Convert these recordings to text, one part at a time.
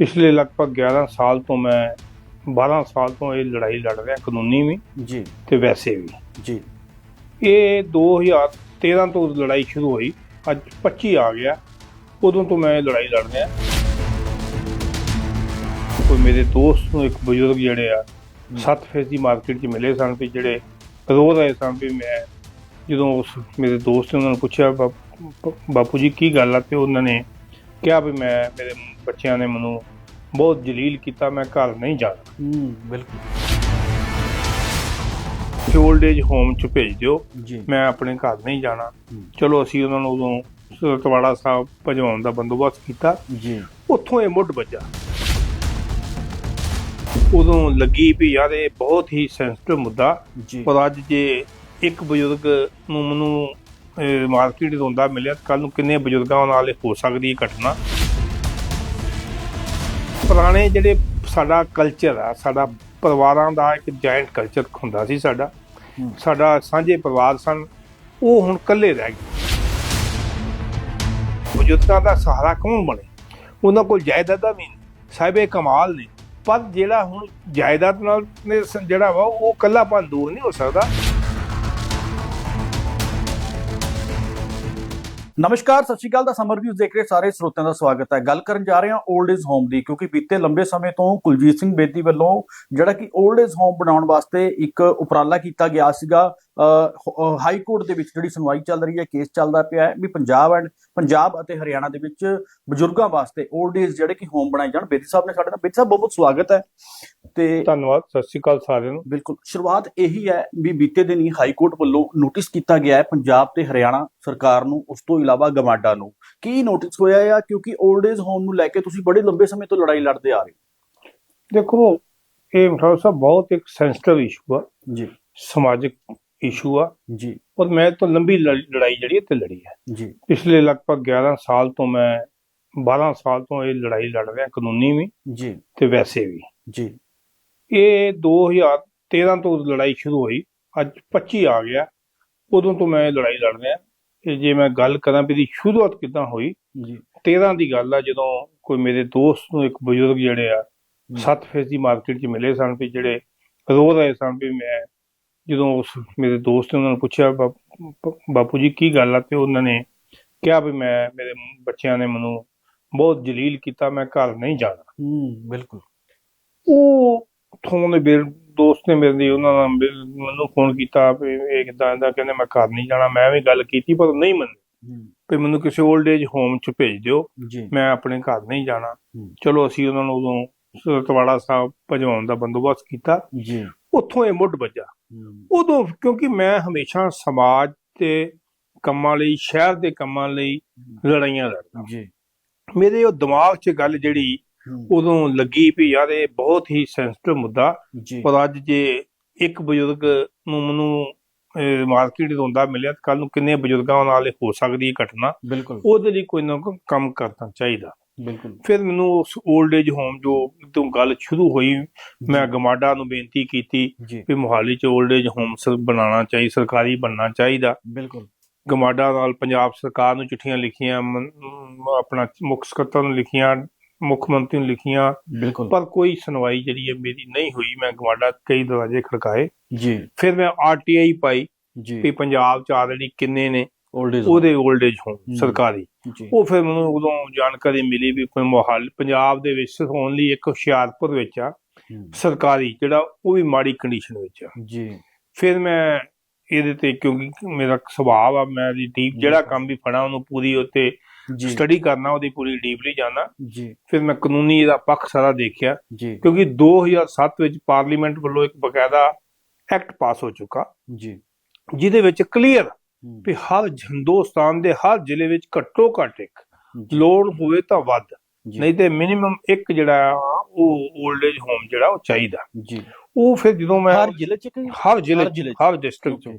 ਪਿਛਲੇ ਲਗਭਗ 11 ਸਾਲ ਤੋਂ ਮੈਂ 12 ਸਾਲ ਤੋਂ ਇਹ ਲੜਾਈ ਲੜ ਰਿਹਾ ਕਾਨੂੰਨੀ ਵੀ ਜੀ। ਤੇ ਵੈਸੇ ਵੀ। ਜੀ। ਇਹ 2013 ਤੋਂ ਲੜਾਈ ਸ਼ੁਰੂ ਹੋਈ ਅੱਜ 25 ਆ ਗਿਆ ਉਦੋਂ ਤੋਂ ਮੈਂ ਇਹ ਲੜਾਈ ਲੜ ਰਿਹਾ। ਕੋਈ ਮੇਰੇ ਦੋਸਤ ਨੂੰ ਇੱਕ ਬਜ਼ੁਰਗ ਜਿਹੜੇ ਆ ਸੱਤ ਫੇਸ ਦੀ ਮਾਰਕੀਟ 'ਚ ਮਿਲੇ ਸਨ ਵੀ ਜਿਹੜੇ ਰੋ ਰਹੇ ਸਨ ਵੀ ਮੈਂ ਜਦੋਂ ਉਸ ਮੇਰੇ ਦੋਸਤ ਨੇ ਉਹਨਾਂ ਨੂੰ ਪੁੱਛਿਆ ਬਾਪੂ ਜੀ ਕੀ ਗੱਲ ਆ? ਤੇ ਉਹਨਾਂ ਨੇ ਕਿਹਾ ਵੀ ਮੈਂ ਮੇਰੇ ਬੱਚਿਆਂ ਨੇ ਮੈਨੂੰ ਬਹੁਤ ਜਲੀਲ ਕੀਤਾ ਮੈਂ ਘਰ ਨਹੀਂ ਜਾਣਾ। ਹੂੰ ਬਿਲਕੁਲ। ਓਲਡ ਏਜ ਹੋਮ 'ਚ ਭੇਜ ਦਿਓ। ਜੀ। ਮੈਂ ਆਪਣੇ ਘਰ ਨਹੀਂ ਜਾਣਾ। ਚਲੋ ਅਸੀਂ ਉਹਨਾਂ ਨੂੰ ਉਦੋਂ ਸਰਤਵਾੜਾ ਸਾਹਿਬ ਭਜਵਾਉਣ ਦਾ ਬੰਦੋਬਸਤ ਕੀਤਾ। ਜੀ। ਉੱਥੋਂ ਇਹ ਮੁੱਢ ਵੱਜਾ। ਉਦੋਂ ਲੱਗੀ ਵੀ ਯਾਰ ਇਹ ਬਹੁਤ ਹੀ ਸੈਂਸਿਟਿਵ ਮੁੱਦਾ। ਪਰ ਅੱਜ ਜੇ ਇੱਕ ਬਜ਼ੁਰਗ ਨੂੰ ਮੈਨੂੰ ਮਾਰਕੀਟ ਰੋਂਦਾ ਮਿਲਿਆ ਕੱਲ ਨੂੰ ਕਿੰਨੇ ਬਜ਼ੁਰਗਾਂ ਨਾਲ ਇਹ ਹੋ ਸਕਦੀ ਹੈ ਘਟਨਾ? ਪੁਰਾਣੇ ਜਿਹੜੇ ਸਾਡਾ ਕਲਚਰ ਆ ਸਾਡਾ ਪਰਿਵਾਰਾਂ ਦਾ ਇੱਕ ਜਾਇੰਟ ਕਲਚਰ ਹੁੰਦਾ ਸੀ ਸਾਡਾ। ਸਾਡਾ ਸਾਂਝੇ ਪਰਿਵਾਰ ਸਨ ਉਹ ਹੁਣ ਇਕੱਲੇ ਰਹਿ ਗਏ। ਬਜ਼ੁਰਗਾਂ ਦਾ ਸਹਾਰਾ ਕੌਣ ਬਣੇ? ਉਹਨਾਂ ਕੋਲ ਜਾਇਦਾਦਾਂ ਵੀ ਨਹੀਂ ਸਾਹਿਬੇ ਕਮਾਲ ਨੇ। ਪਰ ਜਿਹੜਾ ਹੁਣ ਜਾਇਦਾਦ ਨਾਲ ਜਿਹੜਾ ਵਾ ਉਹ ਇਕੱਲਾਪਨ ਦੂਰ ਨਹੀਂ ਹੋ ਸਕਦਾ। ਨਮਸਕਾਰ, ਸਤਿ ਸ਼੍ਰੀ ਅਕਾਲ ਦਾ ਸਮਰ ਵਿਊਜ਼ ਦੇਖ ਰਹੇ ਸਾਰੇ ਸਰੋਤਿਆਂ ਦਾ ਸਵਾਗਤ ਹੈ। ਗੱਲ ਕਰਨ ਜਾ ਰਹੇ ਹਾਂ 올ਡ ਇਜ਼ ਹੋਮ ਦੀ, ਕਿਉਂਕਿ ਬੀਤੇ ਲੰਬੇ ਸਮੇਂ ਤੋਂ ਕੁਲਜੀਤ ਸਿੰਘ ਬੇਦੀ ਵੱਲੋਂ ਜਿਹੜਾ ਕਿ 올ਡ ਇਜ਼ ਹੋਮ ਬਣਾਉਣ ਵਾਸਤੇ ਇੱਕ ਉਪਰਾਲਾ ਕੀਤਾ ਗਿਆ ਸੀਗਾ। ਹਾਈ ਕੋਰਟ ਦੇ ਵਿੱਚ ਜਿਹੜੀ ਸੁਣਵਾਈ ਚੱਲ ਰਹੀ ਹੈ ਕੇਸ ਚੱਲਦਾ ਪਿਆ ਹੈ ਵੀ ਪੰਜਾਬ ਐਂਡ ਪੰਜਾਬ ਅਤੇ ਹਰਿਆਣਾ ਦੇ ਵਿੱਚ ਬਜ਼ੁਰਗਾਂ ਵਾਸਤੇ 올ਡ ਇਜ਼ ਜਿਹੜੇ ਕਿ ਹੋਮ ਬਣਾਏ ਜਾਣ। ਬੇਦੀ ਸਾਹਿਬ ਨੇ ਸਾਡੇ ਨਾਲ ਬੇਦੀ ਸਾਹਿਬ ਬਹੁਤ ਬਹੁਤ ਸਵਾਗਤ ਹੈ ਤੇ ਧੰਨਵਾਦ ਸਤਿ ਸ਼੍ਰੀ ਅਕਾਲ ਸਾਰਿਆਂ ਨੂੰ। ਬਿਲਕੁਲ ਸ਼ੁਰੂਆਤ ਇਹੀ ਹੈ ਵੀ ਬੀਤੇ ਦਿਨ ਹੀ ਹਾਈ ਕੋਰਟ ਵੱਲੋਂ ਨੋਟਿਸ ਕੀਤਾ ਗਿਆ ਹੈ ਪੰਜਾਬ ਤੇ ਹਰਿਆਣਾ ਸਰਕਾਰ ਨੂੰ ਉਸ ਤੋਂ ਇਲਾਵਾ ਗਮਾਡਾ ਨੂੰ। ਕੀ ਨੋਟਿਸ ਹੋਇਆ ਹੈ ਕਿਉਂਕਿ 올ਡ ਏਜ ਹੋਮ ਨੂੰ ਲੈ ਕੇ ਤੁਸੀਂ ਬੜੇ ਲੰਬੇ ਸਮੇਂ ਤੋਂ ਲੜਾਈ ਲੜਦੇ ਆ ਰਹੇ ਦੇਖੋ ਇਹ ਮਠਾਉ ਸਾਹਿਬ ਬਹੁਤ ਇੱਕ ਸੈਂਸਿਟਿਵ ਇਸ਼ੂ ਆ। ਜੀ। ਸਮਾਜਿਕ ਇਸ਼ੂ ਆ। ਜੀ। ਔਰ ਮੈਂ ਤਾਂ ਲੰਬੀ ਲੜ- ਲੜਾਈ ਜਿਹੜੀ ਤੇ ਲੜੀ ਹੈ ਜੀ। ਪਿਛਲੇ ਲਗਭਗ 11 ਸਾਲ ਤੋਂ ਮੈਂ 12 ਸਾਲ ਤੋਂ ਇਹ ਲੜਾਈ ਲੜ ਰਿਹਾ ਕਾਨੂੰਨੀ ਵੀ ਜੀ। ਤੇ ਵੈਸੇ ਵੀ। ਜੀ। ਇਹ 2013 ਤੋਂ ਲੜਾਈ ਸ਼ੁਰੂ ਹੋਈ। ਅੱਜ 25 ਆ ਗਿਆ। ਉਦੋਂ ਤੋਂ ਮੈਂ ਲੜਾਈ ਲੜ ਰਿਹਾ। ਤੇ ਜੇ ਮੈਂ ਗੱਲ ਕਰਾਂ ਵੀ ਇਹਦੀ ਸ਼ੁਰੂਆਤ ਕਿੱਦਾਂ ਹੋਈ ਜੀ। 13 ਦੀ ਗੱਲ ਆ ਜਦੋਂ ਕੋਈ ਮੇਰੇ ਦੋਸਤ ਨੂੰ ਇੱਕ ਬਜ਼ੁਰਗ ਜਿਹੜੇ ਆ ਸੱਤ ਫੇਸ ਦੀ ਮਾਰਕੀਟ 'ਚ ਮਿਲੇ ਸਨ ਵੀ ਜਿਹੜੇ ਰੋ ਰਹੇ ਸਨ ਵੀ ਮੈਂ ਜਦੋਂ ਉਸ ਮੇਰੇ ਦੋਸਤ ਨੇ ਉਹਨਾਂ ਨੂੰ ਪੁੱਛਿਆ ਬਾਪੂ ਜੀ ਕੀ ਗੱਲ ਆ? ਤੇ ਉਹਨਾਂ ਨੇ ਕਿਹਾ ਵੀ ਮੈਂ ਮੇਰੇ ਬੱਚਿਆਂ ਨੇ ਮੈਨੂੰ ਬਹੁਤ ਜਲੀਲ ਕੀਤਾ ਮੈਂ ਘਰ ਨਹੀਂ ਜਾਣਾ। ਹੂੰ ਬਿਲਕੁਲ। ਉਹ ਉੱਥੋਂ ਦੇ ਮੇਰੇ ਦੋਸਤ ਨੇ ਮੇਰੇ ਦੀ ਉਹਨਾਂ ਨੇ ਮੇਰੇ- ਮੈਨੂੰ ਫੋਨ ਕੀਤਾ ਵੀ ਇਹ ਕਿਦਾਂ ਇਹਦਾ ਕਹਿੰਦੇ ਮੈਂ ਘਰ ਨਹੀਂ ਜਾਣਾ ਮੈਂ ਵੀ ਗੱਲ ਕੀਤੀ ਪਰ ਨਹੀਂ ਮੰਨੇ ਵੀ ਮੈਨੂੰ ਕਿਸੇ 올ਡ ਏਜ ਹੋਮ 'ਚ ਭੇਜ ਦਿਓ। ਮੈਂ ਆਪਣੇ ਘਰ ਨਹੀਂ ਜਾਣਾ। ਚਲੋ ਅਸੀਂ ਉਹਨਾਂ ਨੂੰ ਉਦੋਂ ਸਰਤਵਾੜਾ ਸਾਹਿਬ ਭਜਵਾਉਣ ਦਾ ਬੰਦੋਬਸਤ ਕੀਤਾ। ਜੀ। ਉੱਥੋਂ ਇਹ ਮੁੱਢ ਵੱਜਾ। ਉਦੋਂ ਕਿਉਂਕਿ ਮੈਂ ਹਮੇਸ਼ਾ ਸਮਾਜ ਤੇ ਕੰਮਾਂ ਲਈ ਸ਼ਹਿਰ ਦੇ ਕੰਮਾਂ ਲਈ ਲੜਾਈਆਂ ਲੜਦਾ। ਜੀ। ਮੇਰੇ ਉਹ ਦਿਮਾਗ 'ਚ ਗੱਲ ਜਿਹੜੀ ਉਦੋਂ ਲੱਗੀ ਵੀ ਯਾਰ ਇਹ ਬਹੁਤ ਹੀ ਸੈਂਸਿਟਿਵ ਮੁੱਦਾ। ਪਰ ਅੱਜ ਜੇ ਇੱਕ ਬਜ਼ੁਰਗ ਨੂੰ ਮੈਨੂੰ ਮਾਰਕੀਟ ਰੋਂਦਾ ਮਿਲਿਆ ਕੱਲ ਨੂੰ ਕਿੰਨੇ ਬਜ਼ੁਰਗਾਂ ਨਾਲ ਹੋ ਸਕਦੀ ਹੈ ਘਟਨਾ। ਬਿਲਕੁਲ। ਉਹਦੇ ਲਈ ਕੋਈ ਨਾ ਕੋਈ ਕੰਮ ਕਰਨਾ ਚਾਹੀਦਾ। ਬਿਲਕੁਲ। ਫਿਰ ਮੈਨੂੰ ਉਸ 올ਡ ਏਜ ਹੋਮ ਜੋ ਤੋਂ ਗੱਲ ਸ਼ੁਰੂ ਹੋਈ ਮੈਂ ਗਮਾਡਾ ਨੂੰ ਬੇਨਤੀ ਕੀਤੀ ਵੀ ਮੁਹਾਲੀ ਚ 올ਡ ਏਜ ਹੋਮ ਸਰ ਬਣਾਉਣਾ ਚਾਹੀ ਸਰਕਾਰੀ ਬਣਨਾ ਚਾਹੀਦਾ। ਬਿਲਕੁਲ। ਗਮਾਡਾ ਨਾਲ ਪੰਜਾਬ ਸਰਕਾਰ ਨੂੰ ਚਿੱਠੀਆਂ ਲਿਖੀਆਂ ਆਪਣਾ ਮੁੱਖ ਸਕੱਤਰ ਨੂੰ ਲਿਖੀਆਂ ਮੁੱਖ ਮੰਤਰੀ ਨੂੰ ਲਿਖੀਆਂ। ਪਰ ਕੋਈ ਸੁਣਵਾਈ ਜਿਹੜੀ ਹੈ ਮੇਰੀ ਨਹੀਂ ਹੋਈ ਮੈਂ ਗਵਾਡਾ ਕਈ ਦਰਵਾਜ਼ੇ ਖੜਕਾਏ। ਜੀ। ਫਿਰ ਮੈਂ ਆਰਟੀਆਈ ਪਾਈ ਜੀ। ਪੰਜਾਬ ਚ ਆਲਰੇਡੀ ਕਿੰਨੇ ਨੇ? ਏਜ ਉਹਦੇ 올ਡ ਏਜ ਹੋਮ। ਸਰਕਾਰੀ। ਉਹ ਫਿਰ ਮੈਨੂੰ ਉਦੋਂ ਜਾਣਕਾਰੀ ਮਿਲੀ ਵੀ ਕੋਈ ਮੋਹਾਲੀ ਪੰਜਾਬ ਦੇ ਵਿੱਚ ਹੋਣ ਲਈ ਇੱਕ ਹੁਸ਼ਿਆਰਪੁਰ ਵਿੱਚ ਆ ਸਰਕਾਰੀ ਜਿਹੜਾ ਉਹ ਵੀ ਮਾੜੀ ਕੰਡੀਸ਼ਨ ਵਿੱਚ ਆ। ਜੀ। ਫਿਰ ਮੈਂ ਇਹਦੇ ਤੇ ਕਿਉਂਕਿ ਮੇਰਾ ਸੁਭਾਅ ਆ ਮੈਂ ਦੀ ਡੀਪ ਜਿਹੜਾ ਕੰਮ ਵੀ ਫੜਾ ਉਹਨੂੰ ਪੂਰੀ ਉੱਤੇ ਸਟੱਡੀ ਕਰਨਾ ਉਹਦੀ ਪੂਰੀ ਡੀਪਲੀ ਜਾਣਾ ਜੀ। ਫਿਰ ਮੈਂ ਕਾਨੂੰਨੀ ਇਹਦਾ ਪੱਖ ਸਾਰਾ ਦੇਖਿਆ। ਜੀ। ਕਿਉਂਕਿ 2007 ਵਿੱਚ ਪਾਰਲੀਮੈਂਟ ਵੱਲੋਂ ਇੱਕ ਬਕਾਇਦਾ ਐਕਟ ਪਾਸ ਹੋ ਚੁੱਕਾ। ਜੀ। ਜਿਹਦੇ ਵਿੱਚ ਕਲੀਅਰ ਵੀ ਹਰ ਹਿੰਦੁਸਤਾਨ ਦੇ ਹਰ ਜ਼ਿਲ੍ਹੇ ਵਿੱਚ ਘੱਟੋ ਘੱਟ ਇੱਕ ਜੀ, ਲੋੜ ਹੋਵੇ ਤਾਂ ਵੱਧ। ਜੀ, ਨਹੀਂ ਤੇ ਮਿਨੀਮਮ ਇੱਕ ਜਿਹੜਾ ਉਹ 올ਡ ਏਜ ਹੋਮ ਜਿਹੜਾ ਉਹ ਚਾਹੀਦਾ। ਜੀ। ਉਹ ਫਿਰ ਜਦੋਂ ਮੈਂ ਹਰ ਜ਼ਿਲ੍ਹੇ ਚ ਹਰ ਜ਼ਿਲ੍ਹੇ ਹਰ ਜ਼ਿਲ੍ਹੇ 'ਚ? ਹਰ ਡਿਸਟ੍ਰਿਕਟ ਚ।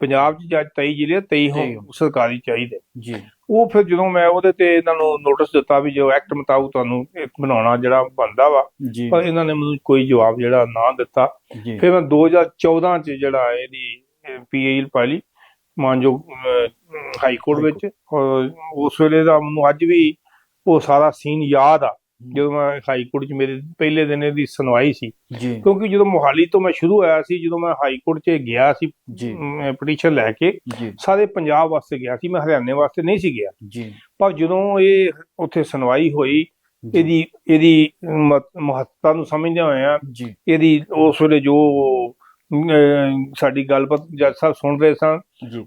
ਪੰਜਾਬ ਚ ਜੱਜ 23 ਜ਼ਿਲ੍ਹੇ 23 23 ਹੋਮ ਸਰਕਾਰੀ ਚਾਹੀਦੇ। ਜੀ। ਉਹ ਫਿਰ ਜਦੋਂ ਮੈਂ ਉਹਦੇ ਤੇ ਇਹਨਾਂ ਨੂੰ ਨੋਟਿਸ ਦਿੱਤਾ ਵੀ ਜੋ ਐਕਟ ਮੁਤਾਬਕ ਤੁਹਾਨੂੰ ਇੱਕ ਬਣਾਉਣਾ ਜਿਹੜਾ ਬਣਦਾ ਵਾ ਜੀ। ਪਰ ਇਹਨਾਂ ਨੇ ਮੈਨੂੰ ਕੋਈ ਜਵਾਬ ਜਿਹੜਾ ਨਾ ਦਿੱਤਾ। ਜੀ। ਫਿਰ ਮੈਂ 2014 ਚ ਜਿਹੜਾ ਇਹਦੀ ਪੀਏਲ ਪਾਲੀ ਮਾਨਯੋਗ ਹਾਈ ਕੋਰਟ ਵਿੱਚ। ਉਸ ਵੇਲੇ ਦਾ ਮੈਨੂੰ ਅੱਜ ਵੀ ਉਹ ਸਾਰਾ ਸੀਨ ਯਾਦ ਆ। ਜਦੋਂ ਮੈਂ ਹਾਈ ਕੋਰਟ 'ਚ ਮੇਰੇ ਪਹਿਲੇ ਦਿਨ ਇਹਦੀ ਸੁਣਵਾਈ ਸੀ। ਕਿਉਂਕਿ ਜਦੋਂ ਮੋਹਾਲੀ ਤੋਂ ਮੈਂ ਸ਼ੁਰੂ ਹੋਇਆ ਸੀ ਜਦੋਂ ਮੈਂ ਹਾਈ ਕੋਰਟ 'ਚ ਗਿਆ ਸੀ ਪਟੀਸ਼ਨ ਲੈ ਕੇ ਸਾਰੇ ਪੰਜਾਬ ਵਾਸਤੇ ਗਿਆ ਸੀ। ਮੈਂ ਹਰਿਆਣੇ ਵਾਸਤੇ ਨਹੀਂ ਸੀ ਗਿਆ। ਪਰ ਜਦੋਂ ਇਹ ਉੱਥੇ ਸੁਣਵਾਈ ਹੋਈ ਇਹਦੀ ਇਹਦੀ ਮਹੱਤ- ਮਹੱਤਤਾ ਨੂੰ ਸਮਝਦਿਆਂ ਹੋਇਆ ਜੀ। ਇਹਦੀ ਉਸ ਵੇਲੇ ਜੋ ਸਾਡੀ ਗੱਲਬਾਤ ਜੱਜ ਸਾਹਿਬ ਸੁਣ ਰਹੇ ਸਨ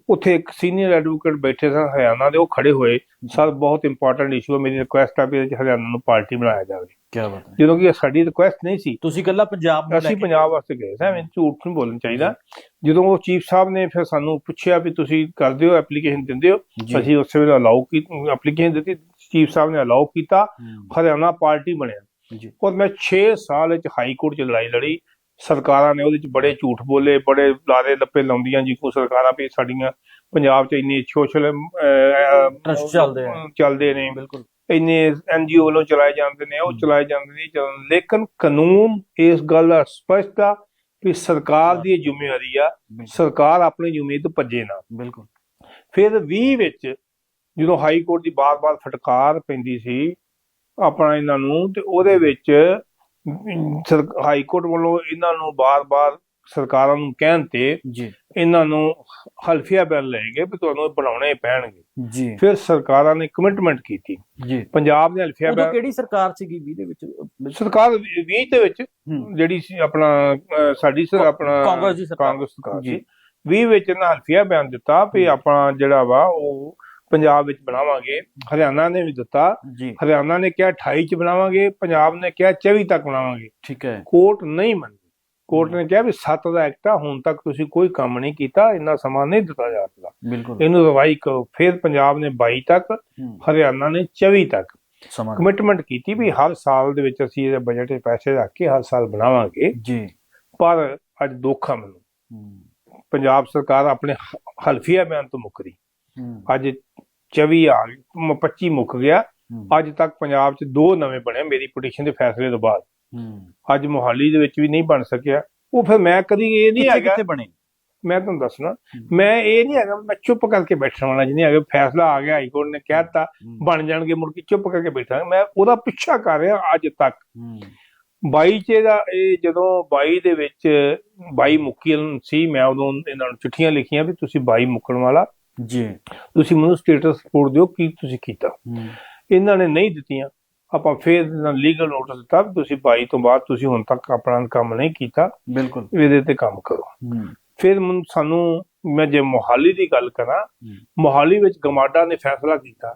ਉੱਥੇ ਇੱਕ ਸੀਨੀਅਰ ਐਡਵੋਕੇਟ ਬੈਠੇ ਸਨ ਹਰਿਆਣਾ ਦੇ ਉਹ ਖੜੇ ਹੋਏ। ਸਰ ਬਹੁਤ ਇੰਪੋਰਟੈਂਟ ਇਸ਼ੂ ਹੈ। ਮੇਰੀ ਰਿਕੁਐਸਟ ਹੈ ਵੀ ਹਰਿਆਣਾ ਨੂੰ ਪਾਰਟੀ ਬਣਾਇਆ ਜਾਵੇ। ਕੀ ਬਾਤ ਹੈ। ਜਦੋਂ ਕਿ ਇਹ ਸਾਡੀ ਰਿਕੁਐਸਟ ਨਹੀਂ ਸੀ। ਤੁਸੀਂ ਕੱਲਾ ਪੰਜਾਬ ਨੂੰ ਲੈ ਅਸੀਂ ਪੰਜਾਬ ਵਾਸਤੇ ਗਏ। ਸਾਂ ਐਵੇਂ ਝੂਠ ਨਹੀਂ ਬੋਲਣਾ ਚਾਹੀਦਾ। ਜਦੋਂ ਉਹ ਚੀਫ ਸਾਹਿਬ ਨੇ ਫਿਰ ਸਾਨੂੰ ਪੁੱਛਿਆ ਵੀ ਤੁਸੀਂ ਕਰਦੇ ਹੋ ਐਪਲੀਕੇਸ਼ਨ ਦਿੰਦੇ ਹੋ ਅਸੀਂ ਉਸੇ ਵੇਲੇ ਅਲਾਉ ਕੀ ਐਪਲੀਕੇਸ਼ਨ ਦਿੱਤੀ। ਚੀਫ ਸਾਹਿਬ ਨੇ ਅਲਾਉ ਕੀਤਾ। ਹਰਿਆਣਾ ਪਾਰਟੀ ਬਣਿਆ। ਜੀ। ਔਰ ਮੈਂ 6 ਸਾਲ ਵਿੱਚ ਹਾਈ ਕੋਰਟ 'ਚ ਲੜਾਈ ਲੜੀ। ਸਰਕਾਰਾਂ ਨੇ ਉਹਦੇ 'ਚ ਬੜੇ ਝੂਠ ਬੋਲੇ ਬੜੇ ਲਾਰੇ ਲੱਪੇ ਲਾਉਂਦੀਆਂ ਜੀ ਕੋ ਸਰਕਾਰਾਂ ਵੀ ਸਾਡੀਆਂ ਪੰਜਾਬ 'ਚ ਇੰਨੇ ਸੋਸ਼ਲ Trust ਚੱਲਦੇ ਆ। ਚੱਲਦੇ ਨੇ। ਬਿਲਕੁਲ। ਇੰਨੇ ਐਨਜੀਓ ਵੱਲੋਂ ਚਲਾਏ ਜਾਂਦੇ ਨੇ ਉਹ। ਚਲਾਏ ਜਾਂਦੇ ਨੇ ਚੱਲਣ- ਲੇਕਿਨ ਕਾਨੂੰਨ ਇਸ ਗੱਲ ਦਾ ਸਪਸ਼ਟ ਆ ਕਿ ਸਰਕਾਰ ਦੀ ਜ਼ਿੰਮੇਵਾਰੀ ਆ ਸਰਕਾਰ ਆਪਣੀ ਜ਼ਿੰਮੇਵਾਰੀ ਤੋਂ ਭੱਜੇ ਨਾ। ਬਿਲਕੁਲ। ਫਿਰ 20 ਵਿੱਚ ਜਦੋਂ ਹਾਈ ਕੋਰਟ ਦੀ ਬਾਰ-ਬਾਰ ਫਟਕਾਰ ਪੈਂਦੀ ਸੀ ਆਪਣਾ ਇਹਨਾਂ ਨੂੰ ਤੇ ਉਹਦੇ ਵਿੱਚ ਹਾਈ ਕੋਰਟ ਵੱਲੋਂ ਇਹਨਾਂ ਨੂੰ ਬਾਰ-ਬਾਰ ਸਰਕਾਰਾਂ ਨੂੰ ਕਹਿਣ ਤੇ ਜੀ। ਇਹਨਾਂ ਨੂੰ ਹਲਫੀਆ ਲਏ ਗਏ ਵੀ ਤੁਹਾਨੂੰ ਬਣਾਉਣੇ ਪੈਣਗੇ। ਜੀ। ਫਿਰ ਸਰਕਾਰਾਂ ਨੇ ਕਮਿਟਮੈਂਟ ਕੀਤੀ। ਜੀ। ਪੰਜਾਬ ਨੇ ਹਲਫੀਆ ਬਿਆਨ ਕਿਹੜੀ ਸਰਕਾਰ ਸੀਗੀ ਵੀ ਦੇ ਵਿੱਚ? ਸਰਕਾਰ 20 ਦੇ ਵਿੱਚ ਜਿਹੜੀ ਸੀ ਆਪਣਾ ਸਾਡੀ ਸਰ ਆਪਣਾ ਕਾਂਗਰਸ ਦੀ ਸਰਕਾਰ। ਕਾਂਗਰਸ ਸਰਕਾਰ ਜੀ। ਸੀ। 20 ਵਿੱਚ ਇਹਨਾਂ ਹਲਫੀਆ ਬਿਆਨ ਦਿੱਤਾ ਵੀ। ਆਪਣਾ ਜਿਹੜਾ ਵਾ ਉਹ ਪੰਜਾਬ ਵਿੱਚ ਬਣਾਵਾਂਗੇ। ਹਰਿਆਣਾ ਨੇ ਵੀ ਦਿੱਤਾ। ਹਰਿਆਣਾ ਨੇ ਕਿਹਾ 28 ਚ ਬਣਾਵਾਂਗੇ ਪੰਜਾਬ ਨੇ ਕਿਹਾ 24 ਤੱਕ ਬਣਾਵਾਂਗੇ। ਠੀਕ ਹੈ। ਕੋਰਟ ਨਹੀਂ ਮੰਨੀ ਕੋਰਟ ਨੇ ਕਿਹਾ ਵੀ 7 ਦਾ ਐਕਟ ਹੁਣ ਤੱਕ ਤੁਸੀਂ ਕੋਈ ਕੰਮ ਨਹੀਂ ਕੀਤਾ ਇੰਨਾ ਸਮਾਂ ਨਹੀਂ ਦਿੱਤਾ ਜਾ ਸਕਦਾ। ਇਹਨੂੰ ਰਿਵਾਈ ਕਰੋ। ਫਿਰ ਪੰਜਾਬ ਨੇ 22 ਤੱਕ ਹਰਿਆਣਾ ਨੇ 24 ਤੱਕ। ਕਮਿਟਮੈਂਟ ਕੀਤੀ ਵੀ ਹਰ ਸਾਲ ਦੇ ਵਿੱਚ ਅਸੀਂ ਇਹਦੇ ਬਜਟ 'ਚ ਪੈਸੇ ਰੱਖ ਕੇ ਹਰ ਸਾਲ ਬਣਾਵਾਂਗੇ। ਜੀ। ਪਰ ਅੱਜ ਦੁੱਖ ਮੈਨੂੰ। ਪੰਜਾਬ ਸਰਕਾਰ ਆਪਣੇ ਹਲਫੀਆ ਬਿਆਨ ਤੋਂ ਮੁੱਕਰੀ। ਅੱਜ 24 ਆ ਮ- 25 ਮੁੱਕ ਗਿਆ। ਅੱਜ ਤੱਕ ਪੰਜਾਬ 'ਚ ਦੋ ਨਵੇਂ ਬਣੇ ਮੇਰੀ ਪਟੀਸ਼ਨ ਦੇ ਫੈਸਲੇ ਤੋਂ ਬਾਅਦ। ਅੱਜ ਮੋਹਾਲੀ ਦੇ ਵਿੱਚ ਵੀ ਨਹੀਂ ਬਣ ਸਕਿਆ। ਉਹ ਫਿਰ ਮੈਂ ਕਦੀ ਇਹ ਨਹੀਂ ਕਿੱਥੇ ਹੈਗਾ ਕਿੱਥੇ ਬਣੇ? ਮੈਂ ਤੁਹਾਨੂੰ ਦੱਸਣਾ। ਮੈਂ ਇਹ ਨਹੀਂ ਹੈਗਾ ਮੈਂ ਚੁੱਪ ਕਰਕੇ ਬੈਠਣ ਵਾਲਾ ਜਿਹਨੇ ਹੈਗਾ ਫੈਸਲਾ ਆ ਗਿਆ ਹਾਈ ਕੋਰਟ ਨੇ ਕਹਿ ਦਿੱਤਾ ਬਣ ਜਾਣਗੇ ਮੁੜ ਕੇ ਚੁੱਪ ਕਰਕੇ ਬੈਠਾ। ਮੈਂ ਉਹਦਾ ਪਿੱਛਾ ਕਰ ਰਿਹਾ ਅੱਜ ਤੱਕ। ਹਮ, 22 ਚ ਦਾ ਇਹ ਜਦੋਂ 22 ਦੇ ਵਿੱਚ 22 ਮੁੱਕੀ ਸੀ ਮੈਂ ਉਦੋਂ ਇਹਨਾਂ ਨੂੰ ਚਿੱਠੀਆਂ ਲਿਖੀਆਂ ਵੀ ਤੁਸੀਂ 22 ਮੁੱਕਣ ਵਾਲਾ। ਜੀ। ਤੁਸੀਂ ਮੈਨੂੰ ਸਟੇਟਸ ਰਿਪੋਰਟ ਦਿਓ ਕੀ ਤੁਸੀਂ ਕੀਤਾ। ਇਹਨਾਂ ਨੇ ਨਹੀਂ ਦਿੱਤੀਆਂ ਆਪਾਂ ਫਿਰ ਲੀਗਲ ਨੋਟਿਸ ਦਿੱਤਾ ਵੀ ਤੁਸੀਂ 22 ਤੋਂ ਬਾਅਦ ਤੁਸੀਂ ਹੁਣ ਤੱਕ ਆਪਣਾ ਕੰਮ ਨਹੀਂ ਕੀਤਾ। ਬਿਲਕੁਲ। ਇਹਦੇ ਤੇ ਕੰਮ ਕਰੋ। ਫਿਰ ਮੈਨੂੰ ਸਾਨੂੰ ਮੈਂ ਜੇ ਮੋਹਾਲੀ ਦੀ ਗੱਲ ਕਰਾਂ। ਮੋਹਾਲੀ ਵਿੱਚ ਗਮਾਡਾ ਨੇ ਫੈਸਲਾ ਕੀਤਾ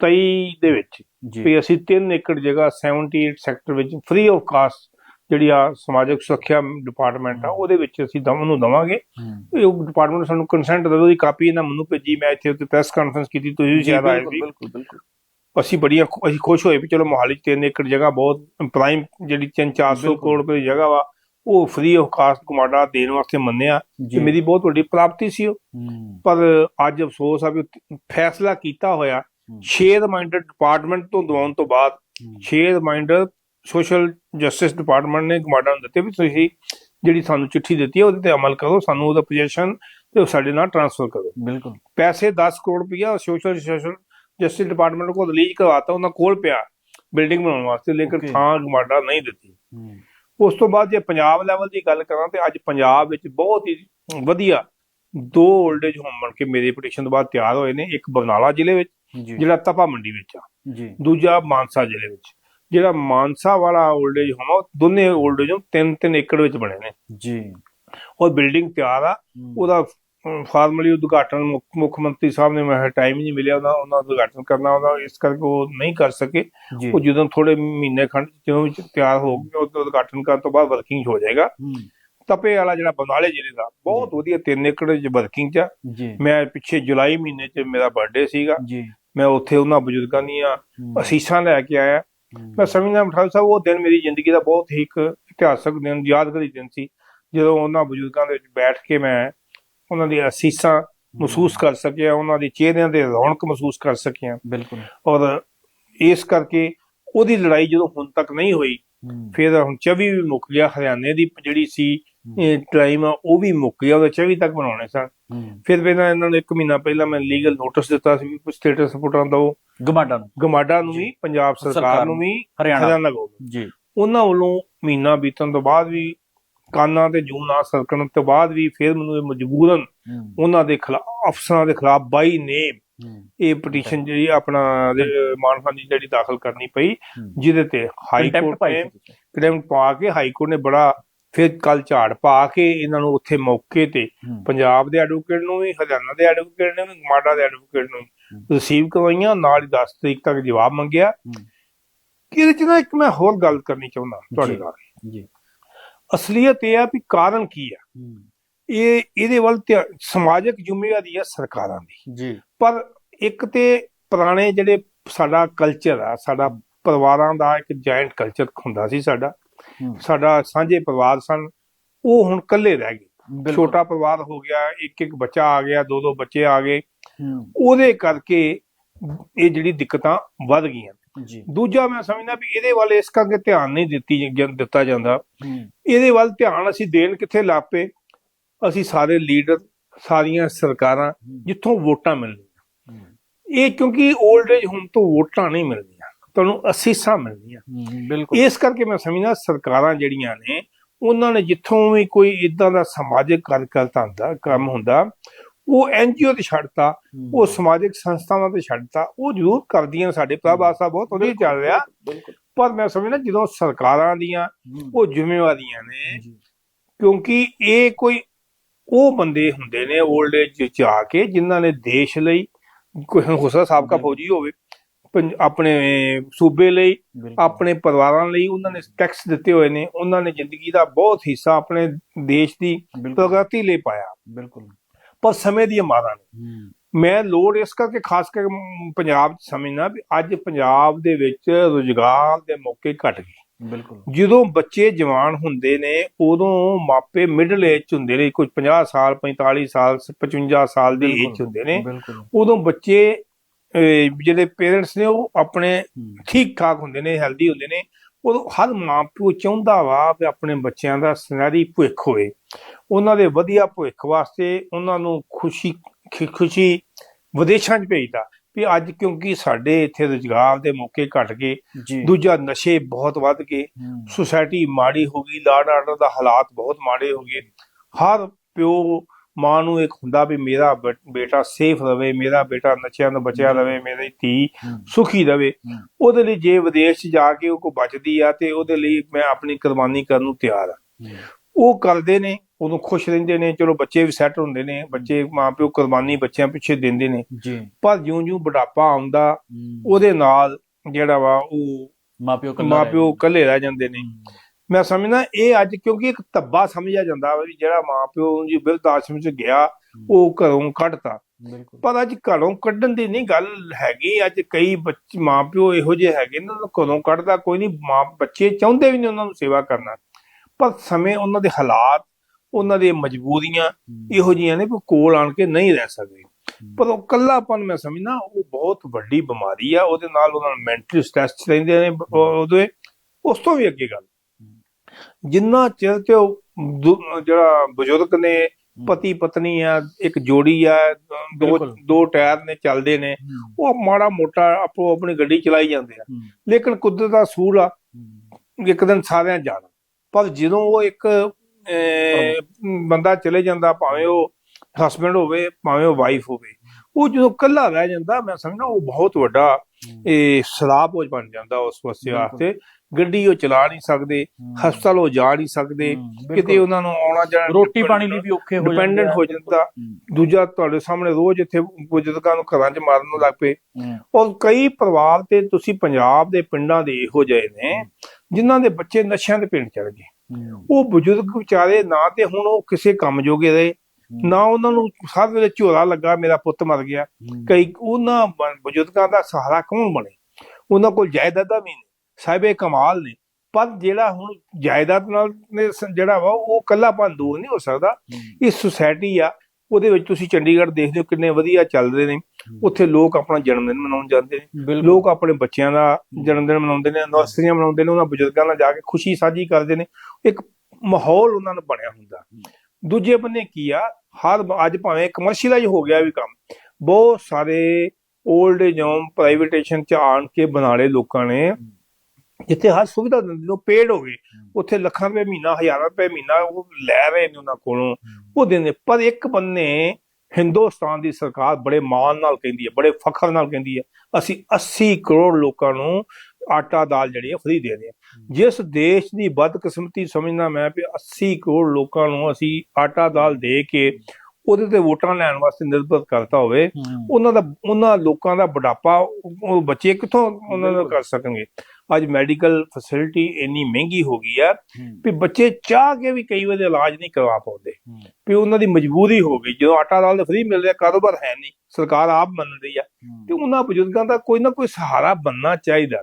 23 ਦੇ ਵਿੱਚ ਵੀ ਅਸੀਂ 3 ਏਕੜ ਜਗ੍ਹਾ 78 ਸੈਕਟਰ ਵਿੱਚ ਫ੍ਰੀ ਆਫ ਕਾਸਟ ਜਿਹੜੀ ਆ ਸਮਾਜਿਕ ਸੁਰੱਖਿਆ ਡਿਪਾਰਟਮੈਂਟ ਆ ਉਹਦੇ ਵਿੱਚ ਅਸੀਂ ਦਮ ਨੂੰ ਦਵਾਂਗੇ। ਇਹ ਡਿਪਾਰਟਮੈਂਟ ਸਾਨੂੰ ਕੰਸੈਂਟ ਦੇ ਉਹਦੀ ਕਾਪੀ ਇਹਨਾਂ ਮੈਨੂੰ ਭੇਜੀ ਮੈਂ ਇੱਥੇ ਉੱਤੇ ਪ੍ਰੈਸ ਕਾਨਫਰੰਸ ਕੀਤੀ ਤੁਸੀਂ ਵੀ ਸ਼ਾਇਦ ਆਏ ਸੀ। ਬਿਲਕੁਲ ਬਿਲਕੁਲ। ਅਸੀਂ ਬੜੀਆਂ ਅਸੀਂ ਖੁਸ਼ ਹੋਏ ਵੀ ਚਲੋ ਮੋਹਾਲੀ 'ਚ 3 ਏਕੜ ਜਗ੍ਹਾ ਬਹੁਤ ਪ੍ਰਾਈਮ ਜਿਹੜੀ 3-400 ਬਿਲਕੁਲ। ਕਰੋੜ ਰੁਪਏ ਦੀ ਜਗ੍ਹਾ ਵਾ ਉਹ ਫ੍ਰੀ ਆਫ ਕਾਸਟ ਕਮਾਡਾ ਦੇਣ ਵਾਸਤੇ ਮੰਨਿਆ। ਤੇ ਮੇਰੀ ਬਹੁਤ ਵੱਡੀ ਪ੍ਰਾਪਤੀ ਸੀ ਉਹ। ਪਰ ਅੱਜ ਅਫਸੋਸ ਆ ਵੀ ਫੈਸਲਾ ਕੀਤਾ ਹੋਇਆ। ਹਮ। 6 ਰਿਮਾਈਂਡਰ ਡਿਪਾਰਟਮੈਂਟ ਤੋਂ ਦਵਾਉਣ ਤੋਂ ਬਾਅਦ ਹਮ, 6 ਰਿਮਾਈਂਡਰ ਸੋਸ਼ਲ ਜਸਟਿਸ ਡਿਪਾਰਟਮੈਂਟ ਨੇ ਕਮਾਡਾ ਨੂੰ ਦਿੱਤੇ ਵੀ ਤੁਸੀਂ ਜਿਹੜੀ ਸਾਨੂੰ ਚਿੱਠੀ ਦਿੱਤੀ ਹੈ ਉਹਦੇ ਤੇ ਅਮਲ ਕਰੋ ਸਾਨੂੰ ਉਹਦਾ ਪੋਜੀਸ਼ਨ ਤੇ ਉਹ ਸਾਡੇ ਨਾਲ ਟ੍ਰਾਂਸਫਰ ਕਰੋ। ਬਿਲਕੁਲ। ਪੈਸੇ 10 ਕਰੋੜ ਰੁਪਇਆ ਸੋਸ਼ਲ ਸੋਸ਼ਲ ਜਸਟਿਸ ਡਿਪਾਰਟਮੈਂਟ ਕੋਲ ਰਿਲੀਜ਼ ਕਰਵਾਤਾ ਉਹਨਾਂ ਕੋਲ ਪਿਆ ਬਿਲਡਿੰਗ ਬਣਾਉਣ ਵਾਸਤੇ ਲੇਕਿਨ. ਥਾਂ ਕਮਾਡਾ ਨਹੀਂ ਦਿੱਤੀ। ਉਸ ਤੋਂ ਬਾਅਦ ਜੇ ਪੰਜਾਬ ਲੈਵਲ ਦੀ ਗੱਲ ਕਰਾਂ ਤੇ ਅੱਜ ਪੰਜਾਬ ਵਿੱਚ ਬਹੁਤ ਹੀ ਵਧੀਆ ਦੋ 올ਡ ਏਜ ਹੋਮ ਬਣ ਕੇ ਮੇਰੇ ਪਟੀਸ਼ਨ ਤੋਂ ਬਾਅਦ ਤਿਆਰ ਹੋਏ ਨੇ ਇੱਕ ਬਰਨਾਲਾ ਜ਼ਿਲ੍ਹੇ ਵਿੱਚ ਜਿਹੜਾ ਤਪਾ ਮੰਡੀ ਵਿੱਚ ਆ। ਜੀ। ਦੂਜਾ ਮਾਨਸਾ ਜ਼ਿਲ੍ਹੇ ਵਿੱਚ। ਜਿਹੜਾ ਮਾਨਸਾ ਵਾਲਾ 올ਡ ਏਜ ਹੋਮ ਆ ਉਹ ਦੋਨੇ 올ਡ ਏਜ ਹੋਮ ਤਿੰਨ ਤਿੰਨ ਏਕੜ ਵਿੱਚ ਬਣੇ ਨੇ। ਜੀ। ਔਰ ਬਿਲਡਿੰਗ ਤਿਆਰ ਆ। ਉਹਦਾ ਫਾਰਮਲੀ ਉਦਘਾਟਨ ਮੁੱਖ- ਮੰਤਰੀ ਸਾਹਿਬ ਨੇ ਮੈਂ ਟਾਈਮ ਨਹੀਂ ਮਿਲਿਆ ਉਹਨਾਂ ਦਾ ਉਦਘਾਟਨ ਕਰਨਾ ਉਹਦਾ ਇਸ ਕਰਕੇ ਉਹ ਨਹੀਂ ਕਰ ਸਕੇ। ਉਹ ਜਦੋਂ ਥੋੜੇ ਮਹੀਨੇ ਖੰਡ ਜਦੋਂ ਵਿੱਚ ਤਿਆਰ ਹੋ ਗਿਆ ਉਹਦਾ ਉਦਘਾਟਨ ਕਰਨ ਤੋਂ ਬਾਅਦ ਵਰਕਿੰਗ ਹੋ ਜਾਏਗਾ। ਤਪੇ ਵਾਲਾ ਜਿਹੜਾ ਬਨਾਲੇ ਜ਼ਿਲ੍ਹੇ ਦਾ ਬਹੁਤ ਵਧੀਆ 3 ਏਕੜ ਚ ਵਰਕਿੰਗ ਚ ਮੈਂ ਪਿੱਛੇ ਜੁਲਾਈ ਮਹੀਨੇ ਚ ਮੇਰਾ ਬਰਥਡੇ ਸੀਗਾ। ਮੈਂ ਉੱਥੇ ਉਹਨਾਂ ਬਜ਼ੁਰਗਾਂ ਦੀਆਂ ਅਸੀਸਾਂ ਲੈ ਕੇ ਆਇਆ। ਮੈਂ ਸਮਝਦਾ ਮਠਾਲ ਸਾਹਿਬ ਉਹ ਦਿਨ ਮੇਰੀ ਜ਼ਿੰਦਗੀ ਦਾ ਬਹੁਤ ਹੀ ਇੱਕ ਇਤਿਹਾਸਕ ਦਿਨ ਯਾਦਗਾਰੀ ਦਿਨ ਸੀ। ਜਦੋਂ ਉਹਨਾਂ ਬਜ਼ੁਰਗਾਂ ਦੇ ਵਿੱਚ ਬੈਠ ਕੇ ਮੈਂ ਉਹਨਾਂ ਦੀਆਂ ਅਸੀਸਾਂ ਮਹਿਸੂਸ ਕਰ ਸਕਿਆ ਉਹਨਾਂ ਦੇ ਚਿਹਰਿਆਂ ਤੇ ਰੌਣਕ ਮਹਿਸੂਸ ਕਰ ਸਕਿਆ। ਬਿਲਕੁਲ। ਔਰ ਇਸ ਕਰਕੇ ਉਹਦੀ ਲੜਾਈ ਜਦੋਂ ਹੁਣ ਤੱਕ ਨਹੀਂ ਹੋਈ ਫਿਰ ਹੁਣ 24 ਵੀ ਮੁੱਕ ਗਿਆ ਹਰਿਆਣੇ ਦੀ ਜਿਹੜੀ ਸੀ ਟਾਈਮ ਆ ਉਹ ਵੀ ਮੁੱਕ ਗਿਆ ਉਹਦੇ 24 ਤੱਕ ਬਣਾਉਣੇ ਸਨ ਫਿਰ ਪਹਿਲਾਂ ਇਹਨਾਂ ਨੂੰ ਇੱਕ ਮਹੀਨਾ ਪਹਿਲਾਂ ਮੈਂ ਲੀਗਲ ਨੋਟਿਸ ਦਿੱਤਾ ਸੀ ਵੀ ਸਟੇਟਸ ਰਿਪੋਰਟਾਂ ਦਿਓ। ਗਮਾਡਾ ਨੂੰ। ਗਮਾਡਾ ਨੂੰ ਵੀ ਪੰਜਾਬ ਸਰਕਾਰ ਨੂੰ ਵੀ ਹਰਿਆਣਾ। ਗਵਰਨਮੈਂਟ ਜੀ। ਉਹਨਾਂ ਵੱਲੋਂ ਮਹੀਨਾ ਬੀਤਣ ਤੋਂ ਬਾਅਦ ਵੀ ਕਾਨਾਂ ਤੇ ਜੂੰ ਨਾ ਸਰਕਣ ਤੋਂ ਬਾਅਦ ਵੀ ਫਿਰ ਮੈਨੂੰ ਇਹ ਮਜਬੂਰਨ ਉਹਨਾਂ ਦੇ ਖਿਲਾਫ ਅਫਸਰਾਂ ਦੇ ਖਿਲਾਫ ਬਾਈ ਨੇਮ ਇਹ ਪਟੀਸ਼ਨ ਜਿਹੜੀ ਆਪਣਾ ਮਾਨਫਾਨੀ ਜਿਹੜੀ ਦਾਖਲ ਕਰਨੀ ਪਈ ਜਿਹਦੇ ਤੇ ਹਾਈ ਕੋਰਟ ਨੇ। ਕੰਟੈਂਪਟ ਪਾ ਕੇ ਹਾਈ ਕੋਰਟ ਨੇ ਬੜਾ ਫਿਰ ਕੱਲ ਝਾੜ ਪਾ ਕੇ ਇਹਨਾਂ ਨੂੰ ਉੱਥੇ ਮੌਕੇ ਤੇ। ਪੰਜਾਬ ਦੇ ਐਡਵੋਕੇਟ ਨੂੰ ਵੀ ਹਰਿਆਣਾ ਦੇ ਐਡਵੋਕੇਟ ਨੇ ਵੀ ਮਾਡਾ ਦੇ ਐਡਵੋਕੇਟ ਨੂੰ। ਰਿਸੀਵ ਕਰਵਾਈਆਂ ਨਾਲ ਹੀ 10 ਤਰੀਕ ਤੱਕ ਜਵਾਬ ਮੰਗਿਆ ਇਹਦੇ ਚ ਨਾ ਇੱਕ ਮੈਂ ਹੋਰ ਗੱਲ ਕਰਨੀ ਚਾਹੁੰਦਾ ਤੁਹਾਡੇ। ਨਾਲ ਜੀ ਅਸਲੀਅਤ ਇਹ ਆ ਵੀ ਕਾਰਨ ਕੀ ਆ ਇਹ ਇਹਦੇ ਵੱਲ ਸਮਾਜਿਕ ਜ਼ਿੰਮੇਵਾਰੀ ਆ ਸਰਕਾਰਾਂ ਦੀ ਜੀ ਪਰ ਇੱਕ ਤੇ ਪੁਰਾਣੇ ਜਿਹੜੇ ਸਾਡਾ ਕਲਚਰ ਆ ਸਾਡਾ ਪਰਿਵਾਰਾਂ ਦਾ ਇੱਕ ਜਾਇੰਟ ਕਲਚਰ ਹੁੰਦਾ ਸੀ ਸਾਡਾ। ਸਾਡਾ ਸਾਂਝੇ ਪਰਿਵਾਰ ਸਨ। ਉਹ ਹੁਣ ਇਕੱਲੇ ਰਹਿ ਗਏ। ਛੋਟਾ ਪਰਿਵਾਰ ਹੋ ਗਿਆ ਇੱਕ ਇੱਕ ਬੱਚਾ ਆ ਗਿਆ ਦੋ ਦੋ ਬੱਚੇ ਆ ਗਏ। ਉਹਦੇ ਕਰਕੇ ਇਹ ਜਿਹੜੀ ਦਿੱਕਤਾਂ ਵੱਧ ਗਈਆਂ। ਜੀ। ਦੂਜਾ ਮੈਂ ਸਮਝਦਾ ਵੀ ਇਹਦੇ ਵੱਲ ਇਸ ਕਰਕੇ ਧਿਆਨ ਨਹੀਂ ਦਿੱਤੀ ਦਿੱਤਾ ਜਾਂਦਾ। ਇਹਦੇ ਵੱਲ ਧਿਆਨ ਅਸੀਂ ਦੇਣ ਕਿੱਥੇ ਲਾਪੇ ਅਸੀਂ ਸਾਰੇ ਲੀਡਰ ਸਾਰੀਆਂ ਸਰਕਾਰਾਂ ਜਿੱਥੋਂ ਵੋਟਾਂ ਮਿਲਣੀਆਂ। ਇਹ ਕਿਉਂਕਿ 올ਡ ਏਜ ਹੋਮ ਤੋਂ ਵੋਟਾਂ ਨਹੀਂ ਮਿਲਦੀਆਂ ਤੁਹਾਨੂੰ ਅਸੀਸਾਂ ਮਿਲਦੀਆਂ ਬਿਲਕੁਲ ਇਸ ਕਰਕੇ ਮੈਂ ਸਮਝਦਾ ਸਰਕਾਰਾਂ ਜਿਹੜੀਆਂ ਨੇ ਉਹਨਾਂ ਨੇ ਜਿੱਥੋਂ ਵੀ ਕੋਈ ਇਦਾਂ ਦਾ ਸਮਾਜਿਕ ਕਾਰਜਕਰਤਾ ਹੁੰਦਾ ਕੰਮ ਹੁੰਦਾ ਉਹ ਐਨਜੀਓ ਤੇ ਛੱਡਤਾ। ਉਹ ਸਮਾਜਿਕ ਸੰਸਥਾਵਾਂ ਤੇ ਛੱਡਤਾ ਉਹ ਜ਼ਰੂਰ ਕਰਦੀਆਂ ਸਾਡੇ ਪ੍ਰਭਾਸਾ ਬਹੁਤ ਵਧੀਆ ਚੱਲ ਰਿਹਾ ਪਰ ਮੈਂ ਸਮਝਦਾ ਜਦੋਂ ਸਰਕਾਰਾਂ ਦੀਆਂ। ਉਹ ਜ਼ਿੰਮੇਵਾਰੀਆਂ ਨੇ। ਕਿਉਂਕਿ ਇਹ ਕੋਈ ਉਹ ਬੰਦੇ ਹੁੰਦੇ ਨੇ 올ਡ ਏਜ ਚ ਆ ਕੇ ਜਿਨ੍ਹਾਂ ਨੇ ਦੇਸ਼ ਲਈ ਕੋਈ ਹੋ ਸਕਦਾ ਸਾਬਕਾ ਫੌਜੀ ਹੋਵੇ ਪੰਜ- ਆਪਣੇ ਸੂਬੇ ਲਈ ਬਿਲਕੁਲ। ਆਪਣੇ ਪਰਿਵਾਰਾਂ ਲਈ ਉਹਨਾਂ ਨੇ ਟੈਕਸ ਦਿੱਤੇ ਹੋਏ ਨੇ ਉਹਨਾਂ ਨੇ ਜ਼ਿੰਦਗੀ ਦਾ ਬਹੁਤ ਹਿੱਸਾ ਆਪਣੇ ਦੇਸ਼ ਦੀ ਬਿਲਕੁਲ। ਪ੍ਰਗਤੀ ਲਈ ਪਾਇਆ। ਬਿਲਕੁਲ। ਪਰ ਸਮੇਂ ਦੀਆਂ ਮਾਰਾਂ ਨੇ। ਹੂੰ। ਮੈਂ ਲੋੜ ਇਸ ਕਰਕੇ ਖਾਸ ਕਰਕੇ ਮ, ਪੰਜਾਬ 'ਚ ਸਮਝਣਾ ਵੀ ਅੱਜ ਪੰਜਾਬ ਦੇ ਵਿੱਚ ਰੁਜ਼ਗਾਰ ਦੇ ਮੌਕੇ ਘਟ ਗਏ। ਬਿਲਕੁਲ। ਜਦੋਂ ਬੱਚੇ ਜਵਾਨ ਹੁੰਦੇ ਨੇ ਉਦੋਂ ਮਾਪੇ ਮਿਡਲ ਏਜ 'ਚ ਹੁੰਦੇ ਨੇ ਕੋਈ 50 ਸਾਲ 45 ਸਾਲ 55 ਸਾਲ ਦੀ ਏਜ 'ਚ ਹੁੰਦੇ ਨੇ। ਬਿਲਕੁਲ। ਉਦੋਂ ਬੱਚੇ ਜਿਹੜੇ ਪੇਰੈਂਟਸ ਨੇ ਉਹ ਆਪਣੇ। ਠੀਕ ਠਾਕ ਹੁੰਦੇ ਨੇ ਹੈਲਦੀ ਹੁੰਦੇ ਨੇ ਉਦੋਂ ਹਰ ਮਾਪਿਓ ਚਾਹੁੰਦਾ ਵਾ ਵੀ ਆਪਣੇ ਬੱਚਿਆਂ ਦਾ ਸੁਨਹਿਰੀ ਭਵਿੱਖ ਹੋਵੇ ਉਹਨਾਂ ਦੇ ਵਧੀਆ ਭਵਿੱਖ ਵਾਸਤੇ ਉਹਨਾਂ ਨੂੰ ਖੁਸ਼ੀ ਖੁਸ਼ੀ ਵਿਦੇਸ਼ਾਂ 'ਚ ਭੇਜਦਾ ਵੀ ਅੱਜ ਕਿਉਂਕਿ ਸਾਡੇ ਇੱਥੇ ਰੁਜ਼ਗਾਰ ਦੇ ਮੌਕੇ ਘਟ ਗਏ ਦੂਜਾ ਨਸ਼ੇ ਬਹੁਤ ਵੱਧ ਗਏ। ਸੁਸਾਇਟੀ ਮਾੜੀ ਹੋ ਗਈ ਲਾਡ ਆਰਡਰ ਦਾ ਹਾਲਾਤ ਬਹੁਤ ਮਾੜੇ ਹੋ ਗਏ ਹਰ ਪਿਓ ਮਾਂ ਨੂੰ ਇੱਕ ਹੁੰਦਾ ਵੀ ਮੇਰਾ ਬੇਟਾ ਸੇਫ ਰਵੇ ਮੇਰਾ ਬੇਟਾ ਨਸ਼ਿਆਂ ਤੋਂ ਬਚਿਆ ਰਵੇ ਮੇਰੀ ਧੀ। ਸੁਖੀ ਰਵੇ। ਉਹਦੇ ਲਈ ਜੇ ਵਿਦੇਸ਼ 'ਚ ਜਾ ਕੇ ਉਹ ਕੋ ਬਚਦੀ ਆ ਤੇ ਉਹਦੇ ਲਈ ਮੈਂ ਆਪਣੀ ਕੁਰਬਾਨੀ ਕਰਨ ਨੂੰ ਤਿਆਰ ਆ। ਉਹ ਕਰਦੇ ਨੇ ਉਦੋਂ ਖੁਸ਼ ਰਹਿੰਦੇ ਨੇ ਚਲੋ ਬੱਚੇ ਵੀ ਸੈੱਟ ਹੁੰਦੇ ਨੇ ਬੱਚੇ ਮਾਪਿਓ ਕੁਰਬਾਨੀ ਬੱਚਿਆਂ ਪਿੱਛੇ ਦਿੰਦੇ ਨੇ। ਪਰ ਜਿਉਂ-ਜਿਉਂ ਬੁਢਾਪਾ ਆਉਂਦਾ। ਉਹਦੇ ਨਾਲ ਜਿਹੜਾ ਵਾ ਉਹ ਮਾਪਿਓ ਕੱਲਾ ਰਹਿ ਜਾਂਦੇ। ਨੇ। ਮੈਂ ਸਮਝਦਾ ਇਹ ਅੱਜ ਕਿਉਂਕਿ ਇੱਕ ਧੱਬਾ ਸਮਝਿਆ ਜਾਂਦਾ ਵਾ ਜਿਹੜਾ ਮਾਪਿਓ ਜੀ ਬਿਰਧ ਆਸ਼ਰਮ ਚ ਗਿਆ ਉਹ ਘਰੋਂ ਕੱਢਤਾ। ਪਰ ਅੱਜ ਘਰੋਂ ਕੱਢਣ ਦੀ ਨਹੀਂ ਗੱਲ ਹੈਗੀ ਅੱਜ ਕਈ ਬੱਚੇ ਮਾਪਿਓ ਇਹੋ ਜਿਹੇ ਹੈਗੇ ਨੇ ਘਰੋਂ ਕੱਢਦਾ ਕੋਈ ਨਹੀਂ ਮਾਂ ਬੱਚੇ ਚਾਹੁੰਦੇ ਵੀ ਨਹੀਂ ਉਹਨਾਂ ਨੂੰ ਸੇਵਾ ਕਰਨਾ। ਪਰ ਸਮੇਂ ਉਹਨਾਂ ਦੇ ਹਾਲਾਤ ਉਹਨਾਂ ਦੀਆਂ ਮਜਬੂਰੀਆਂ ਇਹੋ ਜਿਹੀਆਂ ਨੇ ਕਿ ਕੋਲ ਆਣ ਕੇ ਨਹੀਂ ਰਹਿ ਸਕਦੇ। ਪਰ ਉਹ ਕੱਲਾਪਨ ਮੈਂ ਸਮਝਣਾ ਉਹ ਬਹੁਤ ਵੱਡੀ ਬਿਮਾਰੀ ਆ ਉਹਦੇ ਨਾਲ ਉਹਨਾਂ ਨੂੰ ਮੈਂਟਲ ਸਟ੍ਰੈਸ ਰਹਿੰਦੇ ਨੇ ਉਹਦੇ ਉਸ ਤੋਂ ਵੀ ਅੱਗੇ ਗੱਲ। ਜਿੰਨਾ ਚਿਰ ਤੇ ਜਿਹੜਾ ਬਜ਼ੁਰਗ ਨੇ ਪਤੀ ਪਤਨੀ ਆ ਇੱਕ ਜੋੜੀ ਆ ਦੋ। ਦੋ ਟਾਇਰ ਨੇ ਚੱਲਦੇ ਨੇ ਉਹ ਮਾੜਾ ਮੋਟਾ ਆਪੋ ਆਪਣੀ ਗੱਡੀ ਚਲਾਈ ਜਾਂਦੇ ਆ। ਲੇਕਿਨ ਕੁਦਰਤ ਦਾ ਸੂਲ ਆ ਇੱਕ ਦਿਨ ਸਾਰਿਆਂ ਜਾਣਾ। ਪਰ ਜਦੋਂ ਉਹ ਇੱਕ ਬੰਦਾ ਚਲੇ ਜਾਂਦਾ ਭਾਵੇਂ ਉਹ ਹਸਬੰਡ ਹੋਵੇ ਭਾਵੇਂ ਉਹ ਵਾਈਫ ਹੋਵੇ ਉਹ ਜਦੋਂ ਇਕੱਲਾ ਰਹਿ ਜਾਂਦਾ ਮੈਂ ਸਮਝਦਾ ਉਹ ਬਹੁਤ ਵੱਡਾ ਇਹ ਸਲਾਬ ਹੋ ਬਣ ਜਾਂਦਾ ਉਸ ਵਸੇ। ਵਾਸਤੇ। ਗੱਡੀ ਉਹ ਚਲਾ ਨਹੀਂ ਸਕਦੇ ਹਸਪਤਾਲ ਉਹ ਜਾ ਨਹੀਂ ਸਕਦੇ ਕਿਤੇ ਉਹਨਾਂ ਨੂੰ ਆਉਣਾ ਜਾਣਾ ਰੋਟੀ ਪਾਣੀ ਲਈ ਵੀ ਔਖੇ ਹੋ ਜਾਂਦੇ ਡਿਪੈਂਡੈਂਟ। ਹੋ ਜਾਂਦਾ। ਦੂਜਾ ਤੁਹਾਡੇ ਸਾਹਮਣੇ ਰੋਜ਼ ਇੱਥੇ ਬਜ਼ੁਰਗਾਂ ਨੂੰ ਘਰਾਂ 'ਚ ਮਾਰਨ ਨੂੰ ਲੱਗ ਪਏ। ਔਰ ਕਈ ਪਰਿਵਾਰ ਤੇ ਤੁਸੀਂ ਪੰਜਾਬ ਦੇ ਪਿੰਡਾਂ ਦੇ ਇਹੋ ਜਿਹੇ ਨੇ ਜਿਨ੍ਹਾਂ ਦੇ ਬੱਚੇ ਨਸ਼ਿਆਂ ਦੇ ਪਿੰਡ ਚੜ ਗਏ। ਉਹ ਬਜ਼ੁਰਗ ਵਿਚਾਰੇ ਨਾ ਤੇ ਹੁਣ ਉਹ ਕਿਸੇ ਕੰਮ ਜੋਗੇ ਰਹੇ ਨਾ ਉਹਨਾਂ ਨੂੰ ਹਰ ਵੇਲੇ ਝੋਲਾ ਲੱਗਾ ਮੇਰਾ ਪੁੱਤ ਮਰ ਗਿਆ। ਕਈ ਉਹਨਾਂ ਬਜ਼ੁਰਗਾਂ ਦਾ ਸਹਾਰਾ ਕੌਣ ਬਣੇ? ਉਹਨਾਂ ਕੋਲ ਜਾਇਦਾਦਾਂ ਵੀ ਨੇ ਸਾਹਿਬੇ ਕਮਾਲ ਨੇ। ਪਰ ਜਿਹੜਾ ਹੁਣ ਜਾਇਦਾਦ ਨਾਲ ਜਿਹੜਾ ਵਾ ਉਹ ਕੱਲਾਪਨ ਦੂਰ ਨਹੀਂ ਹੋ ਸਕਦਾ। ਇਹ ਸੁਸਾਇਟੀ ਆ ਉਹਦੇ ਵਿੱਚ ਤੁਸੀਂ ਚੰਡੀਗੜ੍ਹ ਦੇਖਦੇ ਹੋ ਕਿੰਨੇ ਵਧੀਆ ਚੱਲਦੇ ਨੇ। ਉੱਥੇ ਲੋਕ ਆਪਣਾ ਜਨਮ ਦਿਨ ਮਨਾਉਣ ਜਾਂਦੇ ਨੇ। ਲੋਕ ਆਪਣੇ ਬੱਚਿਆਂ ਦਾ ਜਨਮ ਦਿਨ ਮਨਾਉਂਦੇ ਨੇ ਨਰਸਰੀਆਂ ਮਨਾਉਂਦੇ ਨੇ ਉਹਨਾਂ ਬਜ਼ੁਰਗਾਂ ਨਾਲ ਜਾ ਕੇ ਖੁਸ਼ੀ ਸਾਂਝੀ ਕਰਦੇ ਨੇ। ਇੱਕ ਮਾਹੌਲ ਉਹਨਾਂ ਨੂੰ ਬਣਿਆ ਹੁੰਦਾ। ਦੂਜੇ ਬੰਨੇ ਕੀ ਆ ਹਰ ਅੱਜ ਭਾਵੇਂ ਕਮਰਸ਼ੀਅਲਾਈਜ਼ ਹੋ ਗਿਆ ਵੀ ਕੰਮ ਬਹੁਤ ਸਾਰੇ 올ਡ ਏਜ ਹੋਮ ਪ੍ਰਾਈਵੇਟੇਸ਼ਨ ਚ ਆਣ ਕੇ ਬਣਾਲੇ ਲੋਕਾਂ ਨੇ। ਜਿੱਥੇ ਹਰ ਸੁਵਿਧਾ ਦਿੰਦੇ ਨੇ ਪੇਡ ਹੋ ਗਏ ਉੱਥੇ ਲੱਖਾਂ ਰੁਪਏ ਮਹੀਨਾ ਹਜ਼ਾਰਾਂ ਰੁਪਏ ਮਹੀਨਾ ਉਹ ਲੈ ਰਹੇ ਨੇ ਉਹਨਾਂ ਕੋਲੋਂ। ਉਹ ਦਿੰਦੇ ਪਰ ਇੱਕ ਬੰਨੇ ਹਿੰਦੁਸਤਾਨ ਦੀ ਸਰਕਾਰ ਬੜੇ ਮਾਣ ਨਾਲ ਕਹਿੰਦੀ ਹੈ ਬੜੇ ਫਖਰ ਨਾਲ ਕਹਿੰਦੀ ਹੈ ਅਸੀਂ 80 ਕਰੋੜ ਲੋਕਾਂ ਨੂੰ ਆਟਾ ਦਾਲ ਜਿਹੜੀ ਹੈ ਫ੍ਰੀ ਦੇ ਰਹੇ ਹਾਂ। ਜਿਸ ਦੇਸ਼ ਦੀ ਬਦਕਿਸਮਤੀ ਸਮਝਣਾ ਮੈਂ ਵੀ 80 ਕਰੋੜ ਲੋਕਾਂ ਨੂੰ ਅਸੀਂ ਆਟਾ ਦਾਲ ਦੇ ਕੇ ਉਹਦੇ ਤੇ ਵੋਟਾਂ ਲੈਣ ਵਾਸਤੇ ਨਿਰਭਰ ਕਰਤਾ ਹੋਵੇ ਉਹਨਾਂ ਦਾ ਉਹਨਾਂ ਲੋਕਾਂ ਦਾ ਬੁਢਾਪਾ ਉਹ ਉਹ ਬੱਚੇ ਕਿੱਥੋਂ ਉਹਨਾਂ ਦਾ ਕਰ ਸਕਣਗੇ? ਅੱਜ ਮੈਡੀਕਲ ਫੈਸਿਲਿਟੀ ਇੰਨੀ ਮਹਿੰਗੀ ਹੋ ਗਈ ਆ ਵੀ ਬੱਚੇ ਚਾਹ ਕੇ ਵੀ ਕਈ ਵਾਰ ਇਲਾਜ ਨਹੀਂ ਕਰਵਾ ਪਾਉਂਦੇ। ਵੀ ਉਹਨਾਂ ਦੀ ਮਜਬੂਰੀ ਹੋ ਗਈ ਜਦੋਂ ਆਟਾ ਦਾਲ ਫ੍ਰੀ ਮਿਲ ਰਿਹਾ ਕਾਰੋਬਾਰ ਹੈ ਨਹੀਂ ਸਰਕਾਰ ਆਪ ਮੰਨ ਰਹੀ ਆ। ਤੇ ਉਹਨਾਂ ਬਜ਼ੁਰਗਾਂ ਦਾ ਕੋਈ ਨਾ ਕੋਈ ਸਹਾਰਾ ਬੰਨਣਾ ਚਾਹੀਦਾ।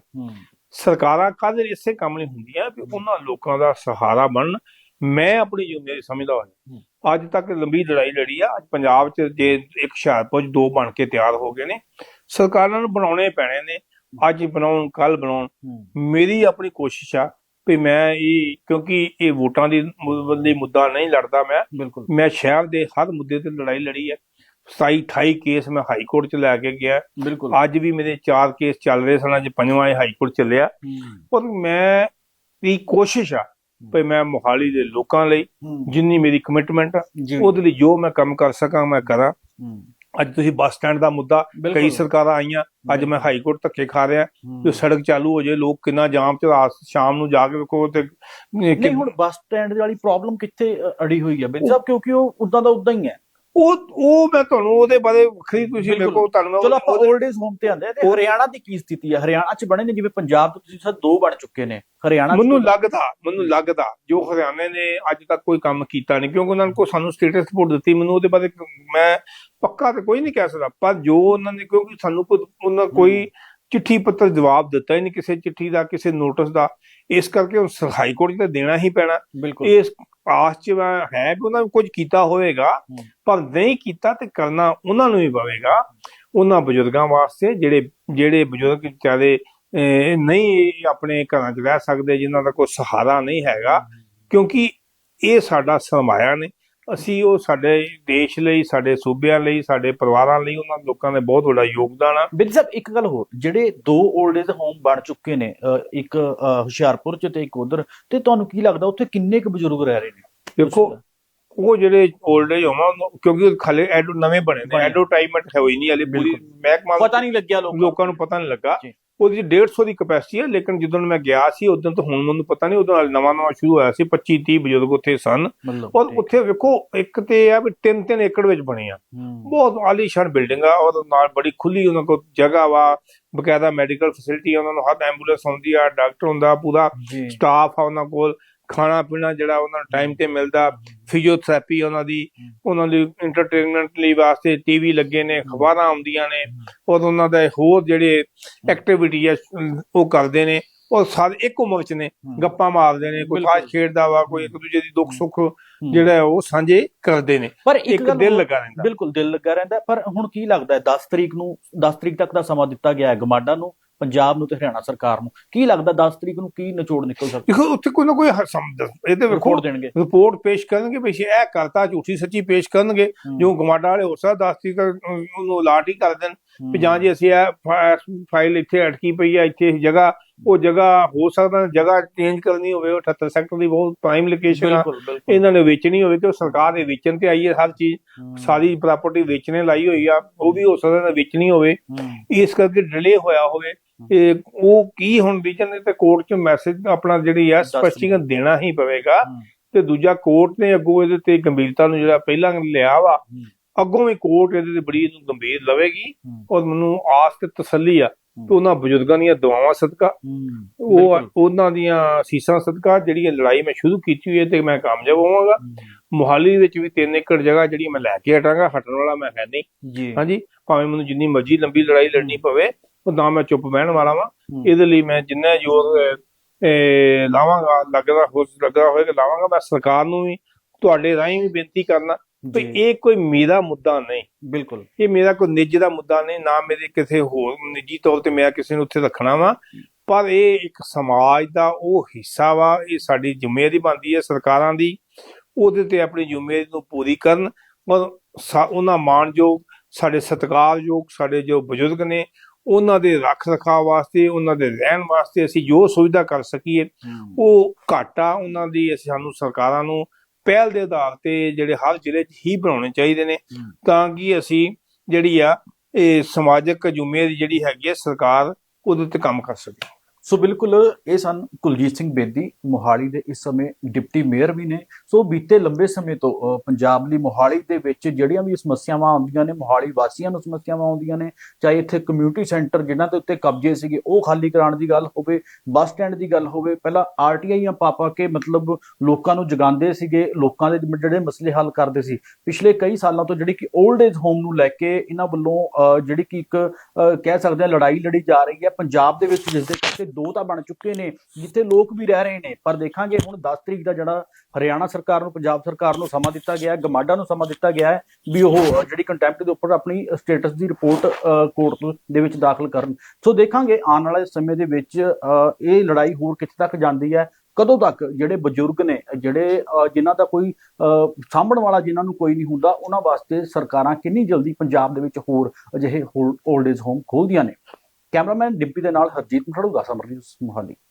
ਸਰਕਾਰਾਂ ਕਾਹਦੇ ਲਈ ਇਸੇ ਕੰਮ ਨਹੀਂ ਹੁੰਦੀਆਂ ਵੀ ਉਹਨਾਂ ਲੋਕਾਂ ਦਾ ਸਹਾਰਾ ਬਣਨ। ਮੈਂ ਆਪਣੀ ਜ਼ਿੰਮੇਵਾਰੀ ਸਮਝਦਾ ਹਾਂ ਅੱਜ ਤੱਕ ਲੰਬੀ ਲੜਾਈ ਲੜੀ ਆ ਅੱਜ ਪੰਜਾਬ 'ਚ ਜੇ ਇੱਕ ਹੁਸ਼ਿਆਰਪੁਰ ਦੋ ਬਣ ਕੇ ਤਿਆਰ ਹੋ ਗਏ ਨੇ ਸਰਕਾਰਾਂ ਨੂੰ ਬਣਾਉਣੇ ਪੈਣੇ ਨੇ। ਅੱਜ ਬਣਾਉਣ ਕੱਲ ਬਣਾਉਣ। ਮੇਰੀ ਆਪਣੀ ਕੋਸ਼ਿਸ਼ ਆ ਵੀ ਮੈਂ ਇਹ ਕਿਉਂਕਿ ਇਹ ਵੋਟਾਂ ਦੀ ਮੁ- ਦੀ ਮੁੱਦਾ ਨਹੀਂ ਲੜਦਾ ਮੈਂ। ਮੈਂ ਸ਼ਹਿਰ ਦੇ ਹਰ ਮੁੱਦੇ ਤੇ ਲੜਾਈ ਲੜੀ ਹੈ। 27 28 ਕੇਸ ਮੈਂ ਹਾਈ ਕੋਰਟ 'ਚ ਲੈ ਕੇ ਗਿਆ। ਬਿਲਕੁਲ। ਅੱਜ ਵੀ ਮੇਰੇ ਚਾਰ ਕੇਸ ਚੱਲ ਰਹੇ ਸਨ ਅੱਜ ਪੰਜਵਾਂ ਇਹ ਹਾਈ ਕੋਰਟ ਚੱਲਿਆ। ਪਰ ਮੈਂ ਦੀ ਕੋਸ਼ਿਸ਼ ਆ ਵੀ ਮੈਂ ਮੋਹਾਲੀ ਦੇ ਲੋਕਾਂ ਲਈ ਜਿੰਨੀ ਮੇਰੀ ਕਮਿਟਮੈਂਟ ਆ ਉਹਦੇ ਲਈ ਜੋ ਮੈਂ ਕੰਮ ਕਰ ਸਕਾਂ ਮੈਂ ਕਰਾਂ। ਅੱਜ ਤੁਸੀਂ ਬੱਸ ਸਟੈਂਡ ਦਾ ਮੁੱਦਾ। ਕਈ ਸਰਕਾਰਾਂ ਆਈਆਂ ਅੱਜ ਮੈਂ ਹਾਈ ਕੋਰਟ ਧੱਕੇ ਖਾ ਰਿਹਾ। ਜੋ ਸੜਕ ਚਾਲੂ ਹੋ ਜੇ ਲੋਕ ਕਿੰਨਾ ਜਾਮ ਚ ਰਾਤ ਸ਼ਾਮ ਨੂੰ ਜਾ ਕੇ ਵੇਖੋ ਤੇ ਨਹੀਂ ਹੁਣ ਬੱਸ ਸਟੈਂਡ ਵਾਲੀ ਪ੍ਰੋਬਲਮ ਕਿੱਥੇ ਅੜੀ ਹੋਈ ਹੈ ਬਿੰਦ ਸਾਹਿਬ ਕਿਉਂਕਿ ਉਹ ਉਦਾਂ ਦਾ ਉਦਾਂ ਹੀ ਹੈ। ਉਹ ਉਹ ਮੈਂ ਤੁਹਾਨੂੰ ਉਹਦੇ ਬਾਰੇ ਵੱਖਰੀ ਤੁਸੀਂ ਮੇਰੇ। ਕੋਲ ਤੁਹਾਨੂੰ ਮੈਂ ਚਲੋ ਆਪਾਂ 올ਡ ਏਜ ਹੋਮ ਤੇ ਆਂਦੇ ਆ ਤੇ ਹਰਿਆਣਾ ਦੀ ਕੀ ਸਥਿਤੀ ਹੈ ਹਰਿਆਣਾ 'ਚ ਬਣੇ ਨੇ ਜਿਵੇਂ ਪੰਜਾਬ ਤੋਂ ਤੁਸੀਂ ਸਰ ਦੋ ਬਣ ਚੁੱਕੇ ਨੇ। ਹਰਿਆਣਾ ਮੈਨੂੰ ਲੱਗਦਾ ਮੈਨੂੰ ਲੱਗਦਾ ਜੋ ਹਰਿਆਣੇ ਨੇ ਅੱਜ ਤੱਕ ਕੋਈ ਕੰਮ ਕੀਤਾ ਨਹੀਂ ਕਿਉਂਕਿ ਉਹਨਾਂ ਨੇ ਸਾਨੂੰ ਸਟੇਟਸ ਰਿਪੋਰਟ ਦਿੱਤੀ ਮੈਨੂੰ ਉਹਦੇ ਬਾਰੇ ਮੈਂ ਪੱਕਾ ਤੇ ਕੋਈ ਨਹੀਂ ਕਹਿ ਸਕਦਾ ਪਰ ਜੋ ਉਹਨਾਂ ਨੇ ਕਿਉਂਕਿ ਸਾਨੂੰ ਕੋਈ ਉਹਨਾਂ ਕੋਈ ਚਿੱਠੀ ਪੱਤਰ ਜਵਾਬ ਦਿੱਤਾ ਹੀ ਨਹੀਂ ਕਿਸੇ ਚਿੱਠੀ ਦਾ ਕਿਸੇ ਨੋਟਿਸ ਦਾ ਇਸ ਕਰਕੇ ਉਹ ਹਾਈ ਕੋਰਟ 'ਚ ਤਾਂ ਦੇਣਾ ਹੀ ਪੈਣਾ। ਇਸ ਆਸ ਚ ਹੈ ਕਿ ਉਹਨਾਂ ਨੇ ਕੁਝ ਕੀਤਾ ਹੋਵੇਗਾ ਪਰ ਨਹੀਂ ਕੀਤਾ ਤੇ ਕਰਨਾ ਉਹਨਾਂ ਨੂੰ ਹੀ ਪਵੇਗਾ। ਉਹਨਾਂ ਬਜ਼ੁਰਗਾਂ ਵਾਸਤੇ ਜਿਹੜੇ ਜਿਹੜੇ ਬਜ਼ੁਰਗ ਵਿਚਾਰੇ ਨਹੀਂ ਆਪਣੇ ਘਰਾਂ 'ਚ ਰਹਿ ਸਕਦੇ ਜਿਨ੍ਹਾਂ ਦਾ ਕੋਈ ਸਹਾਰਾ ਨਹੀਂ ਹੈਗਾ ਕਿਉਂਕਿ ਇਹ ਸਾਡਾ ਸਰਮਾਇਆ ਨੇ ਅਸੀਂ ਉਹ ਸਾਡੇ ਦੇਸ਼ ਲਈ ਸਾਡੇ ਸੂਬਿਆਂ ਲਈ ਸਾਡੇ ਪਰਿਵਾਰਾਂ ਲਈ ਉਹਨਾਂ ਲੋਕਾਂ ਦੇ ਬਹੁਤ ਵੱਡਾ ਯੋਗਦਾਨ ਆ ਬਿੰਦ ਸਾਹਿਬ ਇੱਕ ਗੱਲ ਹੋਰ ਜਿਹੜੇ ਦੋ 올ਡ ਏਜ ਹੋਮ ਬਣ ਚੁੱਕੇ ਨੇ ਇੱਕ ਹੁਸ਼ਿਆਰਪੁਰ 'ਚ ਤੇ ਇੱਕ ਉਧਰ ਤੇ ਤੁਹਾਨੂੰ ਕੀ ਲੱਗਦਾ ਉੱਥੇ ਕਿੰਨੇ ਕੁ ਬਜ਼ੁਰਗ ਰਹਿ ਰਹੇ ਨੇ ਦੇਖੋ ਉਹ ਜਿਹੜੇ 올ਡ ਏਜ ਹੋਵਾਂ ਕਿਉਂਕਿ ਖਾਲੇ ਐਡੋ ਨਵੇਂ ਬਣੇ ਨੇ। ਐਡਵਰਟਾਈਜ਼ਮੈਂਟ ਹੋਈ ਨਹੀਂ ਹਲੇ ਪੂਰੀ। ਮਹਿਕਮਾ ਪਤਾ ਨਹੀਂ ਲੱਗਿਆ ਲੋਕਾਂ ਨੂੰ। ਨੂੰ ਪਤਾ ਨਹੀਂ ਲੱਗਾ। ਉਹਦੀ 150 ਦੀ ਕਪੈਸਿਟੀ ਹੈ ਲੇਕਿਨ ਜਦੋਂ ਮੈਂ ਗਿਆ ਸੀ ਉਦੋਂ ਤਾਂ ਹੁਣ ਮੈਨੂੰ ਪਤਾ ਨਹੀਂ ਉਦੋਂ ਨਵਾਂ ਨਵਾਂ ਸ਼ੁਰੂ ਹੋਇਆ ਸੀ 25 30 ਬਜ਼ੁਰਗ ਉੱਥੇ ਸਨ। ਔਰ ਉੱਥੇ ਵੇਖੋ ਇੱਕ ਤੇ ਆ ਵੀ 3 3 ਏਕੜ ਵਿੱਚ ਬਣੇ ਆ। ਬਹੁਤ ਆਲੀਸ਼ਾਨ ਬਿਲਡਿੰਗ ਆ ਔਰ ਨਾਲ ਬੜੀ ਖੁੱਲੀ ਉਹਨਾਂ ਕੋਲ ਜਗ੍ਹਾ ਵਾ ਬਕਾਇਦਾ ਮੈਡੀਕਲ ਫੈਸਿਲਿਟੀ ਉਹਨਾਂ ਨੂੰ ਹਰ ਐਂਬੂਲੈਂਸ ਹੁੰਦੀ ਆ ਡਾਕਟਰ ਹੁੰਦਾ ਪੂਰਾ ਸਟਾਫ ਆ ਉਹਨਾਂ ਕੋਲ। ਖਾਣਾ ਪੀਣਾ ਜਿਹੜਾ ਉਹਨਾਂ ਨੂੰ ਟਾਈਮ ਤੇ ਮਿਲਦਾ ਫਿਜ਼ੀਓਥੈਰੇਪੀ ਉਹਨਾਂ ਦੀ ਉਹਨਾਂ ਦੀ ਐਂਟਰਟੇਨਮੈਂਟ ਲਈ ਵਾਸਤੇ ਟੀਵੀ ਲੱਗੇ ਨੇ ਖਬਰਾਂ ਆਉਂਦੀਆਂ ਨੇ ਔਰ ਉਹਨਾਂ ਦਾ ਹੋਰ ਜਿਹੜੇ ਐਕਟੀਵਿਟੀ ਆ ਉਹ ਕਰਦੇ ਨੇ ਉਹ ਸਾਰੇ ਇੱਕ ਉਮਰ ਚ ਨੇ ਗੱਪਾਂ ਮਾਰਦੇ ਨੇ ਕੋਈ। ਖਾਸ ਖੇਡਦਾ ਵਾ ਕੋਈ ਇੱਕ ਦੂਜੇ ਦੀ ਦੁੱਖ ਸੁੱਖ ਜਿਹੜਾ ਉਹ ਸਾਂਝੇ ਕਰਦੇ ਨੇ ਪਰ ਇੱਕ ਦਿਲ ਲੱਗਾ ਰਹਿੰਦਾ। ਬਿਲਕੁਲ ਦਿਲ ਲੱਗਾ ਰਹਿੰਦਾ ਪਰ ਹੁਣ ਕੀ ਲੱਗਦਾ ਹੈ? 10 ਤਰੀਕ ਨੂੰ 10 ਤਰੀਕ ਤੱਕ ਦਾ ਸਮਾਂ ਦਿੱਤਾ ਗਿਆ ਹੈ ਗਮਾਡਾ ਨੂੰ ਪੰਜਾਬ ਨੂੰ ਤੇ ਹਰਿਆਣਾ ਸਰਕਾਰ ਨੂੰ। ਕੀ ਲੱਗਦਾ 10 ਤਰੀਕ ਨੂੰ ਕੀ ਨਿਚੋੜ ਨਿਕਲ ਸਕਦਾ? ਦੇਖੋ ਉੱਥੇ ਕੋਈ ਨਾ ਕੋਈ ਹ- ਸਮ- ਇਹਦੇ ਵੇਖੋ ਰਿਪੋਰਟ ਦੇਣਗੇ। ਰਿਪੋਰਟ ਪੇਸ਼ ਕਰਨਗੇ ਵੀ ਇਹ ਕਰਤਾ ਝੂਠੀ ਸੱਚੀ ਪੇਸ਼ ਕਰਨਗੇ। ਜੋ ਗਮਾਡਾ ਵਾਲੇ ਹੋ ਸਕਦਾ 10 ਤਰੀਕ ਉਹਨੂੰ ਅਲਾਟ ਹੀ ਕਰ ਦੇਣ। ਹੂੰ, ਵੀ ਜਾਂ ਜੀ ਅਸੀਂ ਇਹ ਫਾਈਲ ਇੱਥੇ ਅਟਕੀ ਪਈ ਆ ਇੱਥੇ ਜਗ੍ਹਾ ਉਹ ਜਗ੍ਹਾ ਹੋ ਸਕਦਾ ਜਗ੍ਹਾ ਚੇਂਜ ਕਰਨੀ ਹੋਵੇ ਉਹ 78 ਸੈਕਟਰ ਦੀ ਬਹੁਤ ਪ੍ਰਾਈਮ ਲੋਕੇਸ਼ਨ ਆ। ਇਹਨਾਂ ਨੇ ਵੇਚਣੀ ਹੋਵੇ ਤੇ ਉਹ ਸਰਕਾਰ ਦੇ ਵੇਚਣ ਤੇ ਆਈ ਹੈ ਹਰ ਚੀਜ਼। ਹੂੰ, ਸਾਰੀ ਪ੍ਰਾਪਰਟੀ ਵੇਚਣੇ ਲਾਈ ਹੋਈ ਆ ਉਹ ਵੀ ਹੋ ਸਕਦਾ ਵੇਚਣੀ ਹੋਵੇ। ਹੂੰ, ਇਸ ਕਰਕੇ ਡਿਲੇ ਹੋਇਆ ਹੋਵੇ। ਇਹ ਉਹ ਕੀ ਹੁਣ ਰੀਜਨ ਨੇ ਤੇ ਕੋਰਟ 'ਚ ਮੈਸੇਜ ਆਪਣਾ ਜਿਹੜੀ ਦੱਸ ਸਪਸ਼ਟੀਕਰਨ ਦੇਣਾ ਹੀ ਪਵੇਗਾ। ਹੂੰ, ਤੇ ਦੂਜਾ ਕੋਰਟ ਨੇ ਅੱਗੋਂ ਇਹਦੇ ਤੇ ਗੰਭੀਰਤਾ ਨੂੰ ਜਿਹੜਾ ਪਹਿਲਾਂ ਲਿਆ ਵਾ ਹੂੰ। ਅੱਗੋਂ ਵੀ ਕੋਰਟ ਇਹਦੇ ਤੇ ਬੜੀ ਇਹਨੂੰ ਗੰਭੀਰ ਲਵੇਗੀ। ਔਰ ਮੈਨੂੰ ਆਸ ਤੇ ਤਸੱਲੀ ਆ ਕਿ ਉਹਨਾਂ ਬਜ਼ੁਰਗਾਂ ਦੀਆਂ ਦੁਆਵਾਂ ਸਦਕਾ ਉਹ। ਉਹਨਾਂ ਦੀਆਂ ਸੀਸਾਂ ਸਦਕਾ ਜਿਹੜੀ ਇਹ ਲੜਾਈ ਮੈਂ ਸ਼ੁਰੂ ਕੀਤੀ ਹੋਈ ਹੈ ਤੇ ਮੈਂ ਕਾਮਯਾਬ ਹੋਵਾਂਗਾ। ਮੋਹਾਲੀ ਵਿੱਚ ਵੀ 3 ਏਕੜ ਜਗ੍ਹਾ ਜਿਹੜੀ ਮੈਂ ਲੈ ਕੇ ਹਟਾਂਗਾ ਹਟਣ ਵਾਲਾ ਮੈਂ ਹੈ ਨਹੀਂ। ਹਾਂਜੀ ਭਾਵੇਂ ਮੈਨੂੰ ਜਿੰਨੀ ਮਰਜ਼ੀ ਲੰਬੀ ਲੜਾਈ ਲੜਨੀ ਪਵੇ ਉਹ ਨਾ ਮੈਂ ਚੁੱਪ ਬਹਿਣ ਵਾਲਾ ਵਾਂ। ਇਹਦੇ ਲਈ ਮੈਂ ਜਿੰਨਾ ਜ਼ੋਰ ਲਾਵਾਂਗਾ ਲੱਗਦਾ ਹੋ ਲੱਗਦਾ ਹੋਏਗਾ ਲਾਵਾਂਗਾ। ਮੈਂ ਸਰਕਾਰ ਨੂੰ ਵੀ ਤੁਹਾਡੇ ਰਾਹੀਂ ਵੀ ਬੇਨਤੀ ਕਰਨਾ ਜੀ, ਇਹ ਕੋਈ ਮੇਰਾ ਮੁੱਦਾ ਨਹੀਂ। ਬਿਲਕੁਲ। ਇਹ ਮੇਰਾ ਕੋਈ ਨਿੱਜ ਦਾ ਮੁੱਦਾ ਨਹੀਂ ਨਾ ਮੇਰੇ ਕਿਸੇ ਹੋਰ ਨਿੱਜੀ ਤੌਰ ਤੇ ਮੈਂ ਕਿਸੇ ਨੂੰ ਉੱਥੇ ਰੱਖਣਾ ਵਾ। ਪਰ ਇਹ ਇੱਕ ਸਮਾਜ ਦਾ ਉਹ ਹਿੱਸਾ ਵਾ ਇਹ ਸਾਡੀ ਜ਼ਿੰਮੇਵਾਰੀ ਬਣਦੀ ਹੈ ਸਰਕਾਰਾਂ ਦੀ। ਉਹਦੇ ਤੇ ਆਪਣੀ ਜ਼ਿੰਮੇਵਾਰੀ ਨੂੰ ਪੂਰੀ ਕਰਨ। ਔਰ ਉਹਨਾਂ ਮਾਣਯੋਗ ਸਾਡੇ ਸਤਿਕਾਰਯੋਗ ਸਾਡੇ ਜੋ ਬਜ਼ੁਰਗ ਨੇ ਉਹਨਾਂ ਦੇ ਰੱਖ ਰਖਾਅ ਵਾਸਤੇ ਉਹਨਾਂ ਦੇ ਰਹਿਣ ਵਾਸਤੇ ਅਸੀਂ ਜੋ ਸੁਵਿਧਾ ਕਰ ਸਕੀਏ ਉਹ ਘਾਟਾ ਉਹਨਾਂ ਦੀ ਅਸੀਂ ਸਾਨੂੰ ਸਰਕਾਰਾਂ ਨੂੰ ਪਹਿਲ ਦੇ ਆਧਾਰ ਤੇ ਜਿਹੜੇ ਹਰ ਜ਼ਿਲ੍ਹੇ 'ਚ ਹੀ ਬਣਾਉਣੇ ਚਾਹੀਦੇ ਨੇ। ਤਾਂ ਕਿ ਅਸੀਂ ਜਿਹੜੀ ਆ ਇਹ ਸਮਾਜਿਕ ਜ਼ਿੰਮੇਵਾਰੀ ਜਿਹੜੀ ਹੈਗੀ ਹੈ ਸਰਕਾਰ ਉਹਦੇ ਤੇ ਕੰਮ ਕਰ ਸਕੇ ਸੋ ਬਿਲਕੁਲ ਇਹ ਸਨ ਕੁਲਜੀਤ ਸਿੰਘ ਬੇਦੀ ਮੋਹਾਲੀ ਦੇ ਇਸ ਸਮੇਂ ਡਿਪਟੀ ਮੇਅਰ ਵੀ ਨੇ। ਸੋ ਬੀਤੇ ਲੰਬੇ ਸਮੇਂ ਤੋਂ ਪੰਜਾਬ ਲਈ ਮੋਹਾਲੀ ਦੇ ਵਿੱਚ ਜਿਹੜੀਆਂ ਵੀ ਸਮੱਸਿਆਵਾਂ ਆਉਂਦੀਆਂ ਨੇ, ਮੋਹਾਲੀ ਵਾਸੀਆਂ ਨੂੰ ਸਮੱਸਿਆਵਾਂ ਆਉਂਦੀਆਂ ਨੇ, ਚਾਹੇ ਇੱਥੇ ਕਮਿਊਨਿਟੀ ਸੈਂਟਰ ਜਿਨ੍ਹਾਂ ਦੇ ਉੱਤੇ ਕਬਜ਼ੇ ਸੀਗੇ, ਉਹ ਖਾਲੀ ਕਰਾਉਣ ਦੀ ਗੱਲ ਹੋਵੇ, ਬੱਸ ਸਟੈਂਡ ਦੀ ਗੱਲ ਹੋਵੇ, ਪਹਿਲਾਂ ਆਰਟੀਆਈਆਂ ਪਾਪਾ ਕੇ ਮਤਲਬ ਲੋਕਾਂ ਨੂੰ ਜਗਾਉਂਦੇ ਸੀਗੇ, ਲੋਕਾਂ ਦੇ ਜਿਹੜੇ ਮਸਲੇ ਹੱਲ ਕਰਦੇ ਸੀ। ਪਿਛਲੇ ਕਈ ਸਾਲਾਂ ਤੋਂ ਜਿਹੜੀ ਕਿ 올ਡ ਏਜ ਹੋਮ ਨੂੰ ਲੈ ਕੇ ਇਹਨਾਂ ਵੱਲੋਂ ਜਿਹੜੀ ਕਿ ਇੱਕ ਕਹਿ ਸਕਦੇ ਹਾਂ ਲੜਾਈ ਲੜੀ ਜਾ ਰਹੀ ਹੈ, ਪੰਜਾਬ ਦੇ ਵਿੱਚ ਜਿਸ ਦੇ ਕਰਕੇ ਦੋ ਤਾਂ ਬਣ ਚੁੱਕੇ ਨੇ ਜਿੱਥੇ ਲੋਕ ਵੀ ਰਹਿ ਰਹੇ ਨੇ। ਪਰ ਦੇਖਾਂਗੇ ਹੁਣ 10 ਤਰੀਕ ਦਾ ਜਿਹੜਾ ਹਰਿਆਣਾ ਸਰਕਾਰ ਨੂੰ ਪੰਜਾਬ ਸਰਕਾਰ ਨੂੰ ਸਮਾਂ ਦਿੱਤਾ ਗਿਆ ਹੈ ਗਮਾਡਾ ਨੂੰ ਸਮਾਂ ਦਿੱਤਾ ਗਿਆ ਹੈ ਵੀ ਉਹ ਜਿਹੜੀ ਕੰਟੈਂਪਟ ਦੇ ਉੱਪਰ ਆਪਣੀ ਸਟੇਟਸ ਦੀ ਰਿਪੋਰਟ ਕੋਰਟ ਦੇ ਵਿੱਚ ਦਾਖਲ ਕਰਨ। ਸੋ ਦੇਖਾਂਗੇ ਆਉਣ ਵਾਲੇ ਸਮੇਂ ਦੇ ਵਿੱਚ ਅ, ਇਹ ਲੜਾਈ ਹੋਰ ਕਿੱਥੇ ਤੱਕ ਜਾਂਦੀ ਹੈ ਕਦੋਂ ਤੱਕ ਜਿਹੜੇ ਬਜ਼ੁਰਗ ਨੇ ਜਿਹੜੇ ਅ, ਜਿਨ੍ਹਾਂ ਦਾ ਕੋਈ ਅ, ਸਾਂਭਣ ਵਾਲਾ ਜਿਨ੍ਹਾਂ ਨੂੰ ਕੋਈ ਨਹੀਂ ਹੁੰਦਾ ਉਹਨਾਂ ਵਾਸਤੇ ਸਰਕਾਰਾਂ ਕਿੰਨੀ ਜਲਦੀ ਪੰਜਾਬ ਦੇ ਵਿੱਚ ਹੋਰ ਅਜਿਹੇ 올ਡ ਏਜ ਹੋਮ ਖੋਲਦੀਆਂ ਨੇ। ਕੈਮਰਾਮੈਨ ਡਿੱਪੀ ਦੇ ਨਾਲ ਹਰਜੀਤ ਮਠੜੂ ਦਾ ਸਮਰ ਨਿਊਜ਼ ਮੋਹਾਲੀ।